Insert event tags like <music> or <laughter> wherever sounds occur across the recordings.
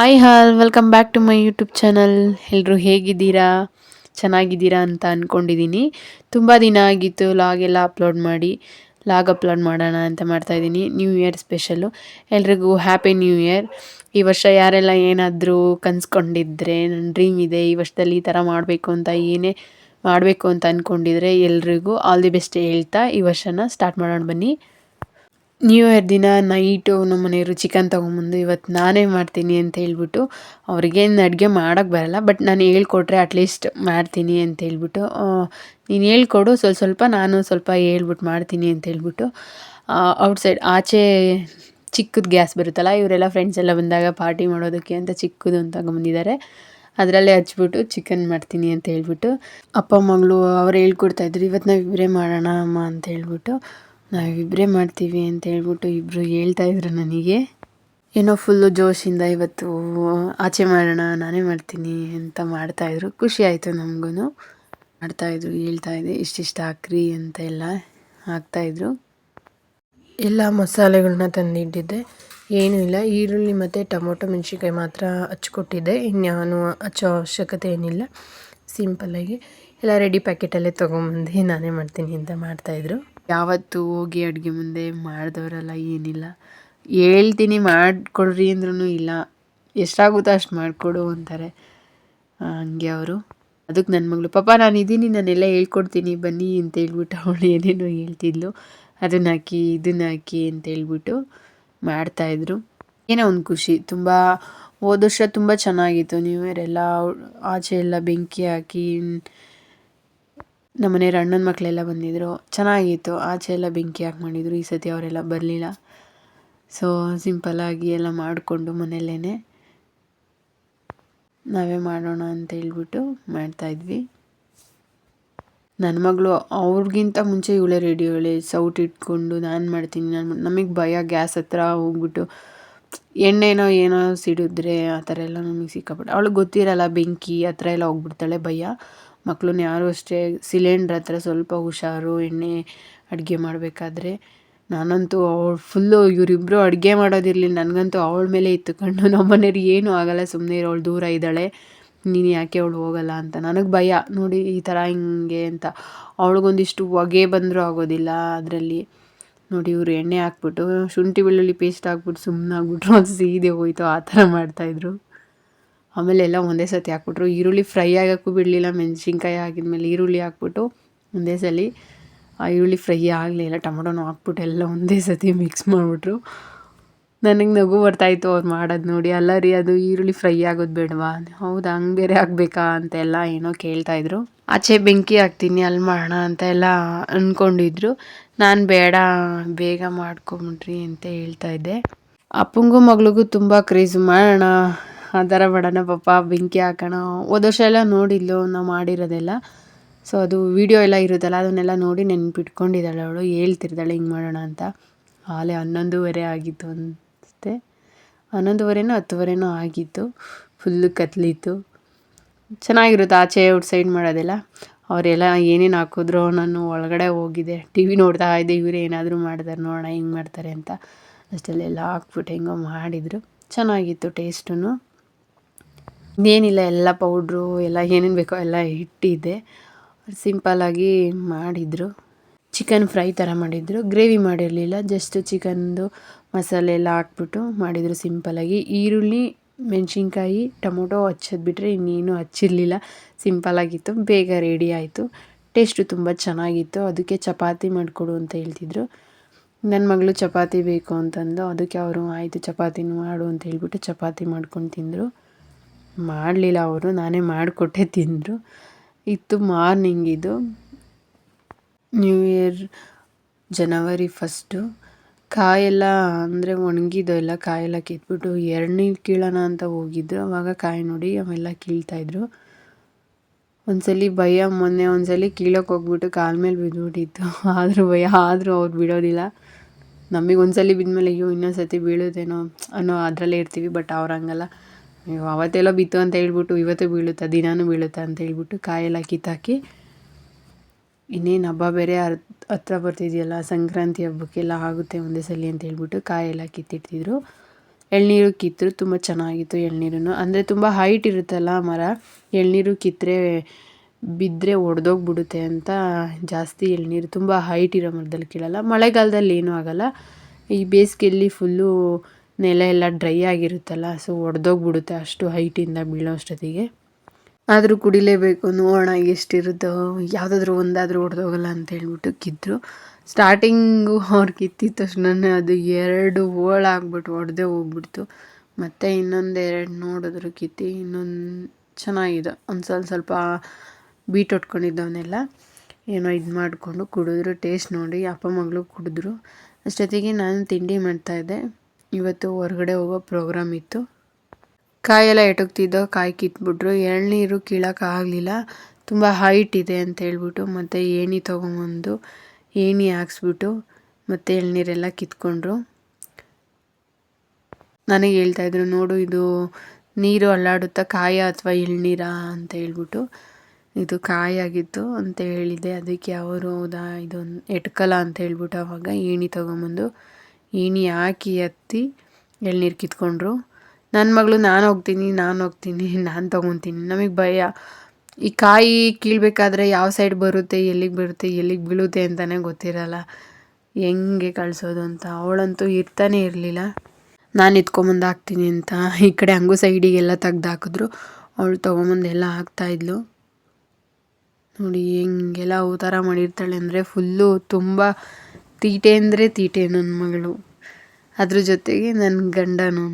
Hi all welcome back to my YouTube channel ಎಲ್ಲರೂ ಹೇಗಿದ್ದೀರಾ? ಚೆನ್ನಾಗಿದ್ದೀರಾ ಅಂತ ಅಂದ್ಕೊಂಡಿದ್ದೀನಿ ತುಂಬ ದಿನ ಆಗಿತ್ತು, ಲಾಗ್ ಎಲ್ಲ ಅಪ್ಲೋಡ್ ಮಾಡಿ, ಲಾಗ್ ಅಪ್ಲೋಡ್ ಮಾಡೋಣ ಅಂತ ಮಾಡ್ತಾಯಿದ್ದೀನಿ ನ್ಯೂ ಇಯರ್ ಸ್ಪೆಷಲು ಎಲ್ರಿಗೂ ಹ್ಯಾಪಿ ನ್ಯೂ ಇಯರ್ ಈ ವರ್ಷ ಯಾರೆಲ್ಲ ಏನಾದರೂ ಕನ್ಸ್ಕೊಂಡಿದ್ರೆ ನನ್ನ ಡ್ರೀಮ್ ಇದೆ, ಈ ವರ್ಷದಲ್ಲಿ ಈ ಥರ ಮಾಡಬೇಕು ಅಂತ ಏನೇ ಮಾಡಬೇಕು ಅಂತ ಅಂದ್ಕೊಂಡಿದ್ರೆ ಎಲ್ರಿಗೂ ಆಲ್ ದಿ ಬೆಸ್ಟ್ ಹೇಳ್ತಾ ಈ ವರ್ಷನ ಸ್ಟಾರ್ಟ್ ಮಾಡೋಣ ಬನ್ನಿ. ನ್ಯೂ ಇಯರ್ ದಿನ ನೈಟು ನಮ್ಮ ಮನೆಯವರು ಚಿಕನ್ ತೊಗೊಂಬಂದು ಇವತ್ತು ನಾನೇ ಮಾಡ್ತೀನಿ ಅಂತ ಹೇಳ್ಬಿಟ್ಟು ಅವ್ರಿಗೇನು ಅಡುಗೆ ಮಾಡೋಕ್ಕೆ ಬರಲ್ಲ ಬಟ್ ನಾನು ಹೇಳ್ಕೊಟ್ರೆ ಅಟ್ಲೀಸ್ಟ್ ಮಾಡ್ತೀನಿ ಅಂತ ಹೇಳ್ಬಿಟ್ಟು ನೀನು ಹೇಳ್ಕೊಡು, ಸ್ವಲ್ಪ ಸ್ವಲ್ಪ ನಾನು ಸ್ವಲ್ಪ ಹೇಳ್ಬಿಟ್ಟು ಮಾಡ್ತೀನಿ ಅಂತ ಹೇಳ್ಬಿಟ್ಟು ಔಟ್ಸೈಡ್ ಆಚೆ ಚಿಕ್ಕದು ಗ್ಯಾಸ್ ಬರುತ್ತಲ್ಲ, ಇವರೆಲ್ಲ ಫ್ರೆಂಡ್ಸ್ ಎಲ್ಲ ಬಂದಾಗ ಪಾರ್ಟಿ ಮಾಡೋದಕ್ಕೆ ಅಂತ ಚಿಕ್ಕದು ಅಂತ ತಗೊಂಬಂದಿದ್ದಾರೆ ಅದರಲ್ಲೇ ಹಚ್ಬಿಟ್ಟು ಚಿಕನ್ ಮಾಡ್ತೀನಿ ಅಂತ ಹೇಳ್ಬಿಟ್ಟು, ಅಪ್ಪ, ಮಗಳು ಅವ್ರು ಹೇಳ್ಕೊಡ್ತಾಯಿದ್ರು ಇವತ್ತು ನಾವು ಇವರೇ ಮಾಡೋಣ, ಅಮ್ಮ? ಅಂತ ಹೇಳ್ಬಿಟ್ಟು ನಾವಿಬ್ಬರೇ ಮಾಡ್ತೀವಿ ಅಂತ ಹೇಳ್ಬಿಟ್ಟು ಇಬ್ಬರು ಹೇಳ್ತಾಯಿದ್ರು ನನಗೆ. ಏನೋ ಫುಲ್ಲು ಜೋಶಿಂದ ಇವತ್ತು ಆಚೆ ಮಾಡೋಣ, ನಾನೇ ಮಾಡ್ತೀನಿ ಅಂತ ಮಾಡ್ತಾಯಿದ್ರು ಖುಷಿ ಆಯಿತು ನಮಗೂ ಮಾಡ್ತಾಯಿದ್ರು ಹೇಳ್ತಾಯಿದ್ದೆ ಇಷ್ಟಿಷ್ಟು ಹಾಕ್ರಿ ಅಂತ ಎಲ್ಲ ಹಾಕ್ತಾಯಿದ್ರು ಎಲ್ಲ ಮಸಾಲೆಗಳನ್ನ ತಂದಿಟ್ಟಿದ್ದೆ. ಏನೂ ಇಲ್ಲ, ಈರುಳ್ಳಿ ಮತ್ತು ಟೊಮೊಟೊ ಮೆಣಸಿನ್ಕಾಯಿ ಮಾತ್ರ ಹಚ್ಕೊಟ್ಟಿದ್ದೆ. ಇನ್ಯಾವನು ಹಚ್ಚೋ ಅವಶ್ಯಕತೆ ಏನಿಲ್ಲ. ಸಿಂಪಲ್ಲಾಗಿ ಎಲ್ಲ ರೆಡಿ ಪ್ಯಾಕೆಟಲ್ಲೇ ತೊಗೊಂಬಂದು ನಾನೇ ಮಾಡ್ತೀನಿ ಅಂತ ಮಾಡ್ತಾಯಿದ್ರು ಯಾವತ್ತೂ ಹೋಗಿ ಅಡುಗೆ ಮುಂದೆ ಮಾಡಿದವರಲ್ಲ ಏನಿಲ್ಲ. ಹೇಳ್ತೀನಿ ಮಾಡಿಕೊಡ್ರಿ ಅಂದ್ರೂ ಇಲ್ಲ. ಎಷ್ಟಾಗುತ್ತೋ ಅಷ್ಟು ಮಾಡಿಕೊಡು ಅಂತಾರೆ. ಹಂಗೆ ಅವರು. ಅದಕ್ಕೆ ನನ್ನ ಮಗಳು, ಪಾಪ ನಾನು ಇದ್ದೀನಿ ನಾನೆಲ್ಲ ಹೇಳ್ಕೊಡ್ತೀನಿ, ಬನ್ನಿ ಅಂತ ಹೇಳ್ಬಿಟ್ಟು ಅವಳು ಏನೇನೋ ಹೇಳ್ತಿದ್ಲು. ಅದನ್ನ ಹಾಕಿ, ಇದನ್ನ ಹಾಕಿ ಅಂತ ಹೇಳ್ಬಿಟ್ಟು ಮಾಡ್ತಾಯಿದ್ರು ಏನೋ ಒಂದು ಖುಷಿ. ತುಂಬ, ಹೋದ ವರ್ಷ ತುಂಬ ಚೆನ್ನಾಗಿತ್ತು. ನೀವು ಇಯರ್ ಎಲ್ಲ, ಆಚೆ ಎಲ್ಲ ಬೆಂಕಿ ಹಾಕಿ ನಮ್ಮ ಮನೆಯವ್ರ ಅಣ್ಣನ ಮಕ್ಕಳೆಲ್ಲ ಬಂದಿದ್ದರು ಚೆನ್ನಾಗಿತ್ತು. ಆಚೆ ಎಲ್ಲ ಬೆಂಕಿ ಹಾಕಿ ಮಾಡಿದರು. ಈ ಸತಿ ಅವರೆಲ್ಲ ಬರಲಿಲ್ಲ. ಸೊ ಸಿಂಪಲ್ಲಾಗಿ ಎಲ್ಲ ಮಾಡಿಕೊಂಡು ಮನೆಯಲ್ಲೇ ನಾವೇ ಮಾಡೋಣ ಅಂತ ಹೇಳ್ಬಿಟ್ಟು ಮಾಡ್ತಾಯಿದ್ವಿ ನನ್ನ ಮಗಳು ಅವ್ರಿಗಿಂತ ಮುಂಚೆ ಇವಳೇ ರೆಡಿ, ಇವಳೆ ಸೌಟ್ ಇಟ್ಕೊಂಡು ನಾನು ಮಾಡ್ತೀನಿ. ನಾನು ನಮಗೆ ಭಯ ಗ್ಯಾಸ್ ಹತ್ರ ಹೋಗ್ಬಿಟ್ಟು ಎಣ್ಣೆನೋ ಏನೋ ಸಿಡಿದ್ರೆ ಆ ಥರ ಎಲ್ಲ ನಮಗೆ ಸಿಕ್ಕಾಪಟ್ಟೆ. ಅವಳಿಗೆ ಗೊತ್ತಿರಲ್ಲ ಬೆಂಕಿ ಆ ಥರ ಎಲ್ಲ ಹೋಗ್ಬಿಡ್ತಾಳೆ ಭಯ. ಮಕ್ಕಳನ್ನ ಯಾರು ಅಷ್ಟೇ ಸಿಲಿಂಡ್ರ್ ಹತ್ರ ಸ್ವಲ್ಪ ಹುಷಾರು, ಎಣ್ಣೆ ಅಡುಗೆ ಮಾಡಬೇಕಾದ್ರೆ ನಾನಂತೂ ಅವಳು ಫುಲ್ಲು ಇವರಿಬ್ಬರು ಅಡುಗೆ ಮಾಡೋದಿರಲಿ ನನಗಂತೂ ಅವಳ ಮೇಲೆ ಇತ್ತು ಕಣ್ಣು <laughs> ನಮ್ಮ ಮನೆಯವ್ರಿಗೆ ಏನೂ ಆಗೋಲ್ಲ ಸುಮ್ಮನೆ ಅವಳು ದೂರ ಇದ್ದಾಳೆ, ನೀನು ಯಾಕೆ ಅವಳು ಹೋಗಲ್ಲ ಅಂತ. ನನಗೆ ಭಯ. ನೋಡಿ ಈ ಥರ ಹಿಂಗೆ ಅಂತ. ಅವಳಿಗೊಂದಿಷ್ಟು ಹೊಗೆ ಬಂದರೂ ಆಗೋದಿಲ್ಲ ಅದರಲ್ಲಿ. ನೋಡಿ ಇವರು ಎಣ್ಣೆ ಹಾಕ್ಬಿಟ್ಟು ಶುಂಠಿ ಬೆಳ್ಳುಳ್ಳಿ ಪೇಸ್ಟ್ ಹಾಕ್ಬಿಟ್ಟು ಸುಮ್ಮನೆ ಆಗ್ಬಿಟ್ರು ಅದು <laughs> ಸೀದೆ ಹೋಯ್ತು. ಆ ಥರ ಮಾಡ್ತಾಯಿದ್ರು ಆಮೇಲೆ ಎಲ್ಲ ಒಂದೇ ಸತಿ ಹಾಕ್ಬಿಟ್ರು. ಈರುಳ್ಳಿ ಫ್ರೈ ಆಗೋಕ್ಕೂ ಬಿಡಲಿಲ್ಲ, ಮೆಣಸಿನ್ಕಾಯಿ ಹಾಕಿದ್ಮೇಲೆ ಈರುಳ್ಳಿ ಹಾಕ್ಬಿಟ್ಟು ಒಂದೇ ಸಲ, ಆ ಈರುಳ್ಳಿ ಫ್ರೈ ಆಗಲಿಲ್ಲ ಟೊಮೊಟೊನೂ ಹಾಕ್ಬಿಟ್ಟು ಎಲ್ಲ ಒಂದೇ ಸತಿ ಮಿಕ್ಸ್ ಮಾಡಿಬಿಟ್ರು. ನನಗೆ ನಗು ಬರ್ತಾಯಿತ್ತು ಅವ್ರು ಮಾಡೋದು ನೋಡಿ, ಅಲ್ಲ ರೀ, ಅದು ಈರುಳ್ಳಿ ಫ್ರೈ ಆಗೋದು ಬೇಡವಾ? ಹೌದಾ, ಹಂಗೆ ಬೇರೆ ಆಗಬೇಕಾ ಅಂತೆಲ್ಲ ಏನೋ ಕೇಳ್ತಾಯಿದ್ರು ಆಚೆ ಬೆಂಕಿ ಹಾಕ್ತೀನಿ ಅಲ್ಲಿ ಮಾಡೋಣ ಅಂತ ಎಲ್ಲ ಅಂದ್ಕೊಂಡಿದ್ರು ನಾನು ಬೇಡ, ಬೇಗ ಮಾಡ್ಕೊಂಬಿಟ್ರಿ ಅಂತ ಹೇಳ್ತಾ ಇದ್ದೆ. ಅಪ್ಪಂಗೂ ಮಗಳಿಗೂ ತುಂಬ ಕ್ರೇಜ್ ಮಾಡೋಣ ಆ ಥರ ಮಾಡೋಣ ಪಾಪ ಬೆಂಕಿ ಹಾಕೋಣ. ಹೋದ ವರ್ಷ ಎಲ್ಲ ನೋಡಿದ್ಲು ನಾವು ಮಾಡಿರೋದೆಲ್ಲ. ಸೊ ಅದು ವಿಡಿಯೋ ಎಲ್ಲ ಇರುತ್ತಲ್ಲ, ಅದನ್ನೆಲ್ಲ ನೋಡಿ ನೆನ್ಪಿಟ್ಕೊಂಡಿದ್ದಾಳೆ ಅವಳು. ಹೇಳ್ತಿರ್ತಾಳೆ, ಹಿಂಗೆ ಮಾಡೋಣ ಅಂತ. ಆಲೆ ಹನ್ನೊಂದುವರೆ ಆಗಿತ್ತು ಅನಿಸುತ್ತೆ. ಹನ್ನೊಂದುವರೆನೋ ಹತ್ತುವರೆನೂ ಆಗಿತ್ತು. ಫುಲ್ಲು ಕತ್ಲಿತ್ತು. ಚೆನ್ನಾಗಿರುತ್ತೆ ಆಚೆ ಔಟ್ ಸೈಡ್ ಮಾಡೋದೆಲ್ಲ. ಅವರೆಲ್ಲ ಏನೇನು ಹಾಕಿದ್ರು, ನಾನು ಒಳಗಡೆ ಹೋಗಿದ್ದೆ ಟಿ ವಿ ನೋಡ್ತಾ ಇದ್ದೆ, ಇವರು ಏನಾದರೂ ಮಾಡ್ತಾರೆ, ನೋಡೋಣ, ಹಿಂಗೆ ಮಾಡ್ತಾರೆ ಅಂತ. ಅಷ್ಟಲ್ಲೆಲ್ಲ ಹಾಕ್ಬಿಟ್ಟು ಹೆಂಗೋ ಮಾಡಿದರು. ಚೆನ್ನಾಗಿತ್ತು ಟೇಸ್ಟೂ ಇನ್ನೇನಿಲ್ಲ, ಎಲ್ಲ ಪೌಡ್ರು ಎಲ್ಲ ಏನೇನು ಬೇಕೋ ಎಲ್ಲ ಇಟ್ಟಿದ್ದೆ. ಸಿಂಪಲ್ಲಾಗಿ ಮಾಡಿದರು. ಚಿಕನ್ ಫ್ರೈ ಥರ ಮಾಡಿದರು. ಗ್ರೇವಿ ಮಾಡಿರಲಿಲ್ಲ ಜಸ್ಟ್ ಚಿಕನ್ದು ಮಸಾಲೆ ಎಲ್ಲ ಹಾಕ್ಬಿಟ್ಟು ಮಾಡಿದರು ಸಿಂಪಲ್ಲಾಗಿ ಈರುಳ್ಳಿ, ಮೆಣಸಿನ್ಕಾಯಿ, ಟೊಮೊಟೊ ಹಚ್ಚೋದು ಬಿಟ್ಟರೆ ಇನ್ನೇನು ಹಚ್ಚಿರಲಿಲ್ಲ. ಸಿಂಪಲ್ಲಾಗಿತ್ತು ಬೇಗ ರೆಡಿ ಆಯಿತು. ಟೇಸ್ಟು ತುಂಬ ಚೆನ್ನಾಗಿತ್ತು. ಅದಕ್ಕೆ ಚಪಾತಿ ಮಾಡಿಕೊಡು ಅಂತ ಹೇಳ್ತಿದ್ರು. ನನ್ನ ಮಗಳು ಚಪಾತಿ ಬೇಕು ಅಂತಂದು, ಅದಕ್ಕೆ ಅವರು ಆಯಿತು ಚಪಾತಿನೂ ಮಾಡು ಅಂತ ಹೇಳ್ಬಿಟ್ಟು ಚಪಾತಿ ಮಾಡ್ಕೊಂಡು ತಿಂದರು. ಮಾಡಲಿಲ್ಲ ಅವರು, ನಾನೇ ಮಾಡಿಕೊಟ್ಟೆ ತಿಂದರು. ಇತ್ತು ಮಾರ್ನಿಂಗ್ ಇದು. ನ್ಯೂ ಇಯರ್ ಜನವರಿ ಫಸ್ಟು ಕಾಯೆಲ್ಲ ಅಂದರೆ ಒಣಗಿದೋ ಎಲ್ಲ ಕಾಯೆಲ್ಲ ಕಿತ್ಬಿಟ್ಟು ಎರಡನೇ ಕೀಳೋಣ ಅಂತ ಹೋಗಿದ್ರು. ಅವಾಗ ಕಾಯಿ ನೋಡಿ ಅವೆಲ್ಲ ಕೀಳ್ತಾಯಿದ್ರು ಒಂದ್ಸಲಿ ಭಯ, ಮೊನ್ನೆ ಒಂದ್ಸಲಿ ಕೀಳೋಕೆ ಹೋಗ್ಬಿಟ್ಟು ಕಾಲ ಮೇಲೆ ಬಿದ್ದುಬಿಟ್ಟಿತ್ತು. <laughs> ಆದರೂ ಭಯ, ಆದರೂ ಅವ್ರು ಬಿಡೋದಿಲ್ಲ. ನಮಗೆ ಒಂದ್ಸಲಿ ಬಿದ್ಮೇಲೆ ಅಯ್ಯೋ ಇನ್ನೊಂದು ಬೀಳುತ್ತೇನೋ ಅನ್ನೋ ಅದರಲ್ಲೇ ಇರ್ತೀವಿ, ಬಟ್ ಅವ್ರು ಹಂಗಲ್ಲ ಅಯ್ಯೋ, ಅವತ್ತೆಲ್ಲ ಬಿತ್ತು ಅಂತ ಹೇಳ್ಬಿಟ್ಟು ಇವತ್ತು ಬೀಳುತ್ತಾ, ದಿನಾನೂ ಬೀಳುತ್ತಾ ಅಂತ ಹೇಳ್ಬಿಟ್ಟು ಕಾಯೆಲ್ಲ ಕಿತ್ತಾಕಿ. ಇನ್ನೇನು ಹಬ್ಬ ಬೇರೆ ಹತ್ರ ಬರ್ತಿದೆಯಲ್ಲ, ಸಂಕ್ರಾಂತಿ ಹಬ್ಬಕ್ಕೆಲ್ಲ ಆಗುತ್ತೆ ಒಂದೇ ಸಲ ಅಂತ ಹೇಳ್ಬಿಟ್ಟು ಕಾಯೆಲ್ಲ ಕಿತ್ತಿಡ್ತಿದ್ರು ಎಳ್ನೀರು ಕಿತ್ತರು, ತುಂಬ ಚೆನ್ನಾಗಿತ್ತು ಎಳ್ನೀರು ಅಂದರೆ ತುಂಬ ಹೈಟ್ ಇರುತ್ತಲ್ಲ ಮರ, ಎಳ್ನೀರು ಕಿತ್ತರೆ ಬಿದ್ದರೆ ಒಡೆದೋಗ್ಬಿಡುತ್ತೆ ಅಂತ ಜಾಸ್ತಿ ಎಳ್ನೀರು, ತುಂಬ ಹೈಟ್ ಇರೋ ಮರದಲ್ಲಿ ಕೀಳಲ್ಲ. ಮಳೆಗಾಲದಲ್ಲಿ ಏನೂ ಆಗಲ್ಲ. ಈ ಬೇಸಿಗೆಯಲ್ಲಿ ಫುಲ್ಲು ನೆಲ ಎಲ್ಲ ಡ್ರೈ ಆಗಿರುತ್ತಲ್ಲ ಸೊ ಒಡೆದೋಗ್ಬಿಡುತ್ತೆ ಅಷ್ಟು ಹೈಟಿಂದ ಬೀಳೋ ಅಷ್ಟೊತ್ತಿಗೆ. ಆದರೂ ಕುಡಿಲೇಬೇಕು, ನೋಡೋಣ ಎಷ್ಟಿರುತ್ತೋ, ಯಾವುದಾದ್ರೂ ಒಂದಾದರೂ ಹೊಡೆದೋಗಲ್ಲ ಅಂತ ಹೇಳ್ಬಿಟ್ಟು ಕಿತ್ತರು ಸ್ಟಾರ್ಟಿಂಗು ಅವ್ರು ಕಿತ್ತಿದ ತಕ್ಷಣ ಅದು ಎರಡು ಹೋಳಾಗ್ಬಿಟ್ಟು ಒಡೆದೇ ಹೋಗ್ಬಿಡ್ತು. ಮತ್ತು ಇನ್ನೊಂದು ಎರಡು ನೋಡಿದ್ರು ಕಿತ್ತಿ, ಇನ್ನೊಂದು ಚೆನ್ನಾಗಿದೆ. ಒಂದು ಸ್ವಲ್ಪ ಸ್ವಲ್ಪ ಬೀಟ್ ಹೊಟ್ಕೊಂಡಿದ್ದವನ್ನೆಲ್ಲ ಏನೋ ಇದು ಮಾಡಿಕೊಂಡು ಕುಡಿದ್ರು. ಟೇಸ್ಟ್ ನೋಡಿ, ಅಪ್ಪ ಮಗಳು ಕುಡಿದ್ರು. ಅಷ್ಟೊತ್ತಿಗೆ ನಾನು ತಿಂಡಿ ಮಾಡ್ತಾಯಿದ್ದೆ ಇವತ್ತು ಹೊರಗಡೆ ಹೋಗೋ ಪ್ರೋಗ್ರಾಮ್ ಇತ್ತು. ಕಾಯೆಲ್ಲ ಎಟಕ್ತಿದ್ದೋ ಕಾಯಿ ಕಿತ್ಬಿಟ್ರು. ಎಳ್ನೀರು ಆಗಲಿಲ್ಲ. ತುಂಬ ಹೈಟ್ ಇದೆ ಅಂತ ಹೇಳ್ಬಿಟ್ಟು ಮತ್ತು ಏಣಿ ತೊಗೊಂಬಂದು ಏಣಿ ಹಾಕ್ಸ್ಬಿಟ್ಟು ಮತ್ತು ಎಳ್ನೀರೆಲ್ಲ ಕಿತ್ಕೊಂಡ್ರು. ನನಗೆ ಹೇಳ್ತಾಯಿದ್ರು ನೋಡು, ಇದು ನೀರು ಅಲ್ಲಾಡುತ್ತಾ ಕಾಯ ಅಥವಾ ಎಳ್ನೀರ? ಅಂತ ಹೇಳ್ಬಿಟ್ಟು. ಇದು ಕಾಯಾಗಿತ್ತು ಅಂತ ಹೇಳಿದೆ. ಅದಕ್ಕೆ ಅವರು ಹೌದಾ ಇದೊಂದು, ಎಟ್ಕಲ್ಲ? ಅಂತ ಹೇಳ್ಬಿಟ್ಟು ಅವಾಗ ಏಣಿ ತೊಗೊಂಬಂದು ಏಣಿ ಹಾಕಿ ಹತ್ತಿ ಎಳ್ನೀರು ಕಿತ್ಕೊಂಡ್ರು. ನನ್ನ ಮಗಳು, ನಾನು ಹೋಗ್ತೀನಿ ನಾನು ಹೋಗ್ತೀನಿ, ನಾನು ತೊಗೊತೀನಿ. ನಮಗೆ ಭಯ. ಈ ಕಾಯಿ ಕೀಳಬೇಕಾದ್ರೆ ಯಾವ ಸೈಡ್ ಬರುತ್ತೆ, ಎಲ್ಲಿಗೆ ಬರುತ್ತೆ, ಎಲ್ಲಿಗೆ ಬೀಳುತ್ತೆ ಅಂತಲೇ ಗೊತ್ತಿರಲ್ಲ. ಹೆಂಗೆ ಕಳಿಸೋದು ಅಂತ. ಅವಳಂತೂ ಇರ್ತಾನೆ ಇರಲಿಲ್ಲ. ನಾನು ಎತ್ಕೊಂಬಂದು ಹಾಕ್ತೀನಿ ಅಂತ. ಈ ಕಡೆ ಹಂಗೂ ಸೈಡಿಗೆಲ್ಲ ತೆಗ್ದು ಹಾಕಿದ್ರು. ಅವಳು ತೊಗೊಂಬಂದು ಎಲ್ಲ ಹಾಕ್ತಾಯಿದ್ಲು ನೋಡಿ, ಹೆಂಗೆಲ್ಲ ಅವತಾರ ಮಾಡಿರ್ತಾಳೆ ಅಂದರೆ ಫುಲ್ಲು ತುಂಬ ತೀಟೆ ಅಂದರೆ ತೀಟೆ ನನ್ನ ಮಗಳು. ಅದ್ರ ಜೊತೆಗೆ ನನ್ನ ಗಂಡನೂ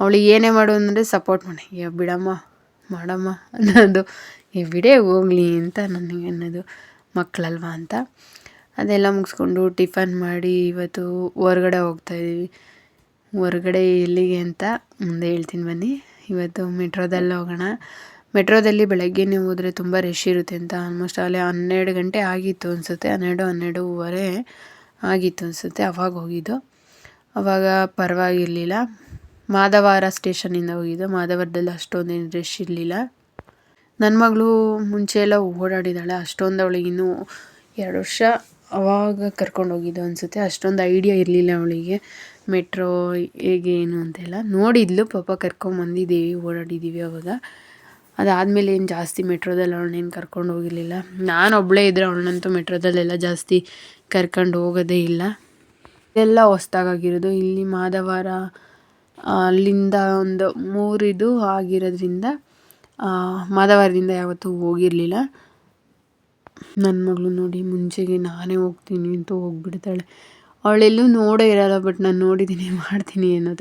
ಅವಳಿಗೆ ಏನೇ ಮಾಡು ಅಂದರೆ ಸಪೋರ್ಟ್ ಮಾಡಿ. ಏ ಬಿಡಮ್ಮ, ಮಾಡಮ್ಮ ಅನ್ನೋದು. ಏ ಬಿಡೇ ಹೋಗ್ಲಿ ಅಂತ ನನಗೆ ಅನ್ನೋದು. ಮಕ್ಕಳಲ್ವಾ ಅಂತ. ಅದೆಲ್ಲ ಮುಗಿಸ್ಕೊಂಡು ಟಿಫನ್ ಮಾಡಿ ಇವತ್ತು ಹೊರ್ಗಡೆ ಹೋಗ್ತಾಯಿದ್ದೀವಿ ಹೊರ್ಗಡೆ ಎಲ್ಲಿಗೆ ಅಂತ ಮುಂದೆ ಹೇಳ್ತೀನಿ ಬನ್ನಿ. ಇವತ್ತು ಮೆಟ್ರೋದಲ್ಲಿ ಹೋಗೋಣ. ಮೆಟ್ರೋದಲ್ಲಿ ನೀವು ಹೋದರೆ ತುಂಬ ರಶ್ ಇರುತ್ತೆ ಅಂತ ಆಲ್ಮೋಸ್ಟ್ ಅಲ್ಲಿ ಹನ್ನೆರಡು ಗಂಟೆ ಆಗಿತ್ತು ಅನಿಸುತ್ತೆ. ಹನ್ನೆರಡು, ಹನ್ನೆರಡೂವರೆ ಆಗಿತ್ತು ಅನಿಸುತ್ತೆ ಅವಾಗ ಹೋಗಿದ್ದು. ಅವಾಗ ಪರವಾಗಿರಲಿಲ್ಲ. ಮಾಧವಾರ ಸ್ಟೇಷನಿಂದ ಹೋಗಿದ್ದು. ಮಾಧವರದಲ್ಲಿ ಅಷ್ಟೊಂದೇನು ರಶ್ ಇರಲಿಲ್ಲ. ನನ್ನ ಮಗಳು ಮುಂಚೆ ಎಲ್ಲ ಓಡಾಡಿದ್ದಾಳೆ ಅಷ್ಟೊಂದು ಅವಳಿಗೆ ಇನ್ನೂ ಎರಡು ವರ್ಷ ಅವಾಗ ಕರ್ಕೊಂಡು ಹೋಗಿದ್ದು ಅನಿಸುತ್ತೆ. ಅಷ್ಟೊಂದು ಐಡಿಯಾ ಇರಲಿಲ್ಲ ಅವಳಿಗೆ. ಮೆಟ್ರೋ ಹೇಗೆ ಏನು ಅಂತೆಲ್ಲ ನೋಡಿದ್ಲು. ಪಾಪ ಕರ್ಕೊಂಬಂದಿದ್ದೀವಿ, ಓಡಾಡಿದ್ದೀವಿ ಅವಾಗ. ಅದಾದಮೇಲೆ ಏನು ಜಾಸ್ತಿ ಮೆಟ್ರೋದಲ್ಲಿ ಅವಳನ್ನೇನು ಕರ್ಕೊಂಡು ಹೋಗಿರಲಿಲ್ಲ. ನಾನು ಒಬ್ಬಳೇ ಇದ್ದರೆ ಅವಳನ್ನಂತೂ ಮೆಟ್ರೋದಲ್ಲೆಲ್ಲ ಜಾಸ್ತಿ ಕರ್ಕೊಂಡು ಹೋಗೋದೇ ಇಲ್ಲ. ಎಲ್ಲ ಹೊಸ್ದಾಗಿರೋದು ಇಲ್ಲಿ ಮಾದವಾರ ಅಲ್ಲಿಂದ ಒಂದು ಮೂರಿದು ಆಗಿರೋದ್ರಿಂದ ಮಾದವಾರದಿಂದ ಯಾವತ್ತೂ ಹೋಗಿರಲಿಲ್ಲ. ನನ್ನ ಮಗಳು ನೋಡಿ ಮುಂಚೆಗೆ ನಾನೇ ಹೋಗ್ತೀನಿ ಅಂತ ಹೋಗ್ಬಿಡ್ತಾಳೆ. ಅವಳೆಲ್ಲೂ ನೋಡೇ ಇರೋಲ್ಲ, ಬಟ್ ನಾನು ನೋಡಿದ್ದೀನಿ ಮಾಡ್ತೀನಿ ಅನ್ನೋ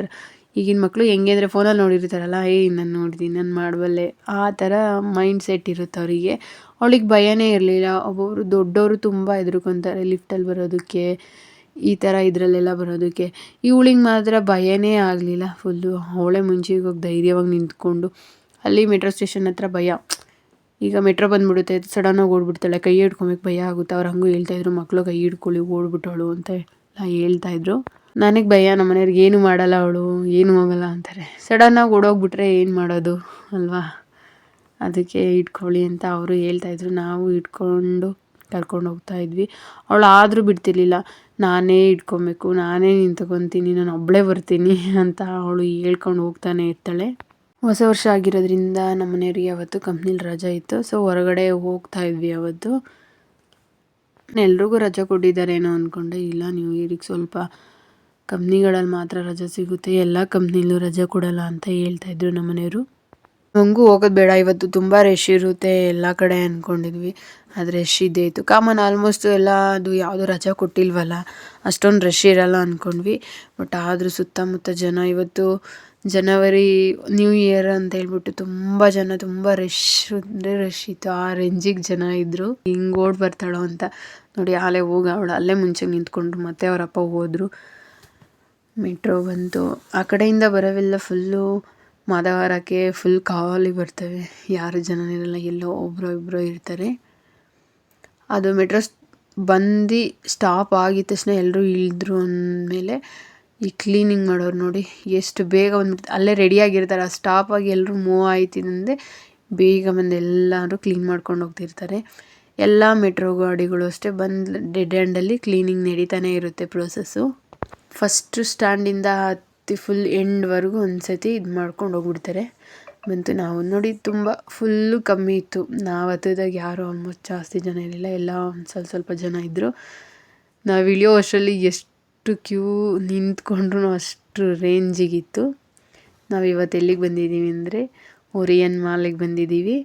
ಈಗಿನ ಮಕ್ಕಳು ಹೆಂಗೆ ಅಂದರೆ ಫೋನಲ್ಲಿ ನೋಡಿರ್ತಾರಲ್ಲ ಏಯ್ ನಾನು ನೋಡಿದ್ದೀನಿ ನಾನು ಮಾಡಬಲ್ಲೆ ಆ ಥರ ಮೈಂಡ್ ಸೆಟ್ ಇರುತ್ತೆ ಅವರಿಗೆ. ಅವಳಿಗೆ ಭಯನೇ ಇರಲಿಲ್ಲ. ಒಬ್ಬೊಬ್ಬರು ದೊಡ್ಡವರು ತುಂಬ ಹೆದ್ರುಕೊಂತಾರೆ ಲಿಫ್ಟಲ್ಲಿ ಬರೋದಕ್ಕೆ, ಈ ಥರ ಇದರಲ್ಲೆಲ್ಲ ಬರೋದಕ್ಕೆ. ಇವಳಿಗೆ ಮಾತ್ರ ಭಯನೇ ಆಗಲಿಲ್ಲ ಫುಲ್ಲು ಅವಳೇ ಮುಂಚೆಗೆ ಹೋಗಿ ಧೈರ್ಯವಾಗಿ ನಿಂತ್ಕೊಂಡು. ಅಲ್ಲಿ ಮೆಟ್ರೋ ಸ್ಟೇಷನ್ ಹತ್ರ ಭಯ. ಈಗ ಮೆಟ್ರೋ ಬಂದುಬಿಡುತ್ತೆ ಸಡನ್ನಾಗಿ ಓಡ್ಬಿಡ್ತಾಳೆ. ಕೈ ಹಿಡ್ಕೊಬೇಕು ಭಯ ಆಗುತ್ತೆ. ಅವ್ರು ಹಂಗೂ ಹೇಳ್ತಾಯಿದ್ರು ಮಕ್ಕಳು ಕೈ ಹಿಡ್ಕೊಳ್ಳಿ, ಓಡ್ಬಿಟ್ಟವಳು ಅಂತ ಹೇಳ್ತಾಯಿದ್ರು ನನಗೆ ಭಯ ನಮ್ಮ ಮನೆಯವ್ರಿಗೆ ಏನು ಮಾಡಲ್ಲ ಅವಳು, ಏನು ಹೋಗಲ್ಲ ಅಂತಾರೆ. ಸಡನ್ನಾಗಿ ಓಡೋಗ್ಬಿಟ್ರೆ ಏನು ಮಾಡೋದು, ಅಲ್ವಾ? ಅದಕ್ಕೆ ಇಟ್ಕೊಳ್ಳಿ ಅಂತ ಅವರು ಹೇಳ್ತಾಯಿದ್ರು ನಾವು ಇಟ್ಕೊಂಡು ಕರ್ಕೊಂಡು ಹೋಗ್ತಾ ಇದ್ವಿ. ಅವಳು ಆದರೂ ಬಿಡ್ತಿರ್ಲಿಲ್ಲ. ನಾನೇ ಇಟ್ಕೊಬೇಕು, ನಾನೇ ನಿಂತ್ಕೊತೀನಿ ನಾನು ಒಬ್ಬಳೇ ಬರ್ತೀನಿ ಅಂತ ಅವಳು ಹೇಳ್ಕೊಂಡು ಹೋಗ್ತಾನೆ ಇರ್ತಾಳೆ. ಹೊಸ ವರ್ಷ ಆಗಿರೋದ್ರಿಂದ ನಮ್ಮ ಮನೆಯವ್ರಿಗೆ ಅವತ್ತು ಕಂಪ್ನಿಲಿ ರಜೆ ಇತ್ತು. ಸೊ ಹೊರಗಡೆ ಹೋಗ್ತಾ ಇದ್ವಿ ಅವತ್ತು ಎಲ್ರಿಗೂ ರಜೆ ಕೊಟ್ಟಿದ್ದಾರೇನೋ ಅಂದ್ಕೊಂಡೆ ಇಲ್ಲ ನ್ಯೂ ಇಯರಿಗೆ ಸ್ವಲ್ಪ ಕಂಪ್ನಿಗಳಲ್ಲಿ ಮಾತ್ರ ರಜೆ ಸಿಗುತ್ತೆ. ಎಲ್ಲ ಕಂಪ್ನಿಲೂ ರಜೆ ಕೊಡಲ್ಲ ಅಂತ ಹೇಳ್ತಾ ಇದ್ರು ನಮ್ಮ ಮನೆಯವರು. ಹಂಗೂ ಹೋಗೋದು ಬೇಡ. ಇವತ್ತು ತುಂಬ ರಶ್ ಇರುತ್ತೆ ಎಲ್ಲ ಕಡೆ ಅಂದ್ಕೊಂಡಿದ್ವಿ ಆದರೆ ರಶ್ ಇದ್ದೇ ಇತ್ತು ಕಾಮನ್ ಆಲ್ಮೋಸ್ಟ್ ಎಲ್ಲ ಅದು ಯಾವುದೂ ರಜೆ ಕೊಟ್ಟಿಲ್ವಲ್ಲ, ಅಷ್ಟೊಂದು ರಶ್ ಇರಲ್ಲ ಅಂದ್ಕೊಂಡ್ವಿ ಬಟ್ ಆದರೂ ಸುತ್ತಮುತ್ತ ಜನ ಇವತ್ತು ಜನವರಿ ನ್ಯೂ ಇಯರ್ ಅಂತ ಹೇಳ್ಬಿಟ್ಟು ತುಂಬ ಜನ, ತುಂಬ ರಶ್ ಅಂದರೆ ರಶ್ ಇತ್ತು. ಆ ರೇಂಜಿಗೆ ಜನ ಇದ್ದರು ಹಿಂಗೆ ಓಡ್ ಬರ್ತಾಳೋ ಅಂತ ನೋಡಿ, ಆಲೇ ಹೋಗಿ ಅವಳು ಅಲ್ಲೇ ಮುಂಚೆ ನಿಂತ್ಕೊಂಡ್ರು. ಮತ್ತೆ ಅವರಪ್ಪ ಹೋದರು. ಮೆಟ್ರೋ ಬಂತು. ಆ ಕಡೆಯಿಂದ ಬರೋವೆಲ್ಲ ಫುಲ್ಲು ಮಾದವಾರಕ್ಕೆ ಫುಲ್ ಖಾಲಿ ಬರ್ತವೆ. ಯಾರು ಇರಲ್ಲ, ಎಲ್ಲೋ ಒಬ್ಬರೋ ಇಬ್ಬರೋ ಇರ್ತಾರೆ. ಅದು ಮೆಟ್ರೋ ಬಂದು ಸ್ಟಾಪ್ ಆಗಿದ ತಕ್ಷಣ ಎಲ್ಲರೂ ಇಳಿದ್ರು ಅಂದಮೇಲೆ ಈ ಕ್ಲೀನಿಂಗ್ ಮಾಡೋರು ನೋಡಿ ಎಷ್ಟು ಬೇಗ ಬಂದ್ಬಿಡ್ತು, ಅಲ್ಲೇ ರೆಡಿಯಾಗಿರ್ತಾರೆ ಆ ಸ್ಟಾಪಾಗಿ ಎಲ್ಲರೂ ಮೂವ್ ಆಯ್ತಿದಂದೆ ಬೇಗ ಬಂದು ಎಲ್ಲರೂ ಕ್ಲೀನ್ ಮಾಡ್ಕೊಂಡು ಹೋಗ್ತಿರ್ತಾರೆ. ಎಲ್ಲ ಮೆಟ್ರೋ ಗಾಡಿಗಳು ಅಷ್ಟೇ ಬಂದು ಡೆಡ್ ಆ್ಯಂಡಲ್ಲಿ ಕ್ಲೀನಿಂಗ್ ನಡೀತಾನೆ ಇರುತ್ತೆ ಪ್ರೋಸೆಸ್ಸು ಫಸ್ಟು ಸ್ಟ್ಯಾಂಡಿಂದ ಹತ್ತಿ ಫುಲ್ ಎಂಡ್ವರೆಗೂ ಒಂದು ಸತಿ ಇದು ಮಾಡ್ಕೊಂಡು ಹೋಗ್ಬಿಡ್ತಾರೆ. ಬಂತು ನಾವು ನೋಡಿ ತುಂಬ ಫುಲ್ಲು ಕಮ್ಮಿ ಇತ್ತು. ನಾವು ಹತ್ತಿದಾಗ ಯಾರು ಆಲ್ಮೋಸ್ಟ್ ಜಾಸ್ತಿ ಜನ ಇರಲಿಲ್ಲ. ಎಲ್ಲ ಒಂದು ಸ್ವಲ್ಪ ಸ್ವಲ್ಪ ಜನ ಇದ್ದರು ನಾವು ಇಳಿಯೋ ವರ್ಷದಲ್ಲಿ ಎಷ್ಟು ಕ್ಯೂ ನಿಂತ್ಕೊಂಡ್ರು ಅಷ್ಟು ರೇಂಜಿಗಿತ್ತು ನಾವು ಇವತ್ತು ಎಲ್ಲಿಗೆ ಬಂದಿದ್ದೀವಿ ಅಂದರೆ ಓರಿಯನ್ ಮಾಲಿಗೆ ಬಂದಿದ್ದೀವಿ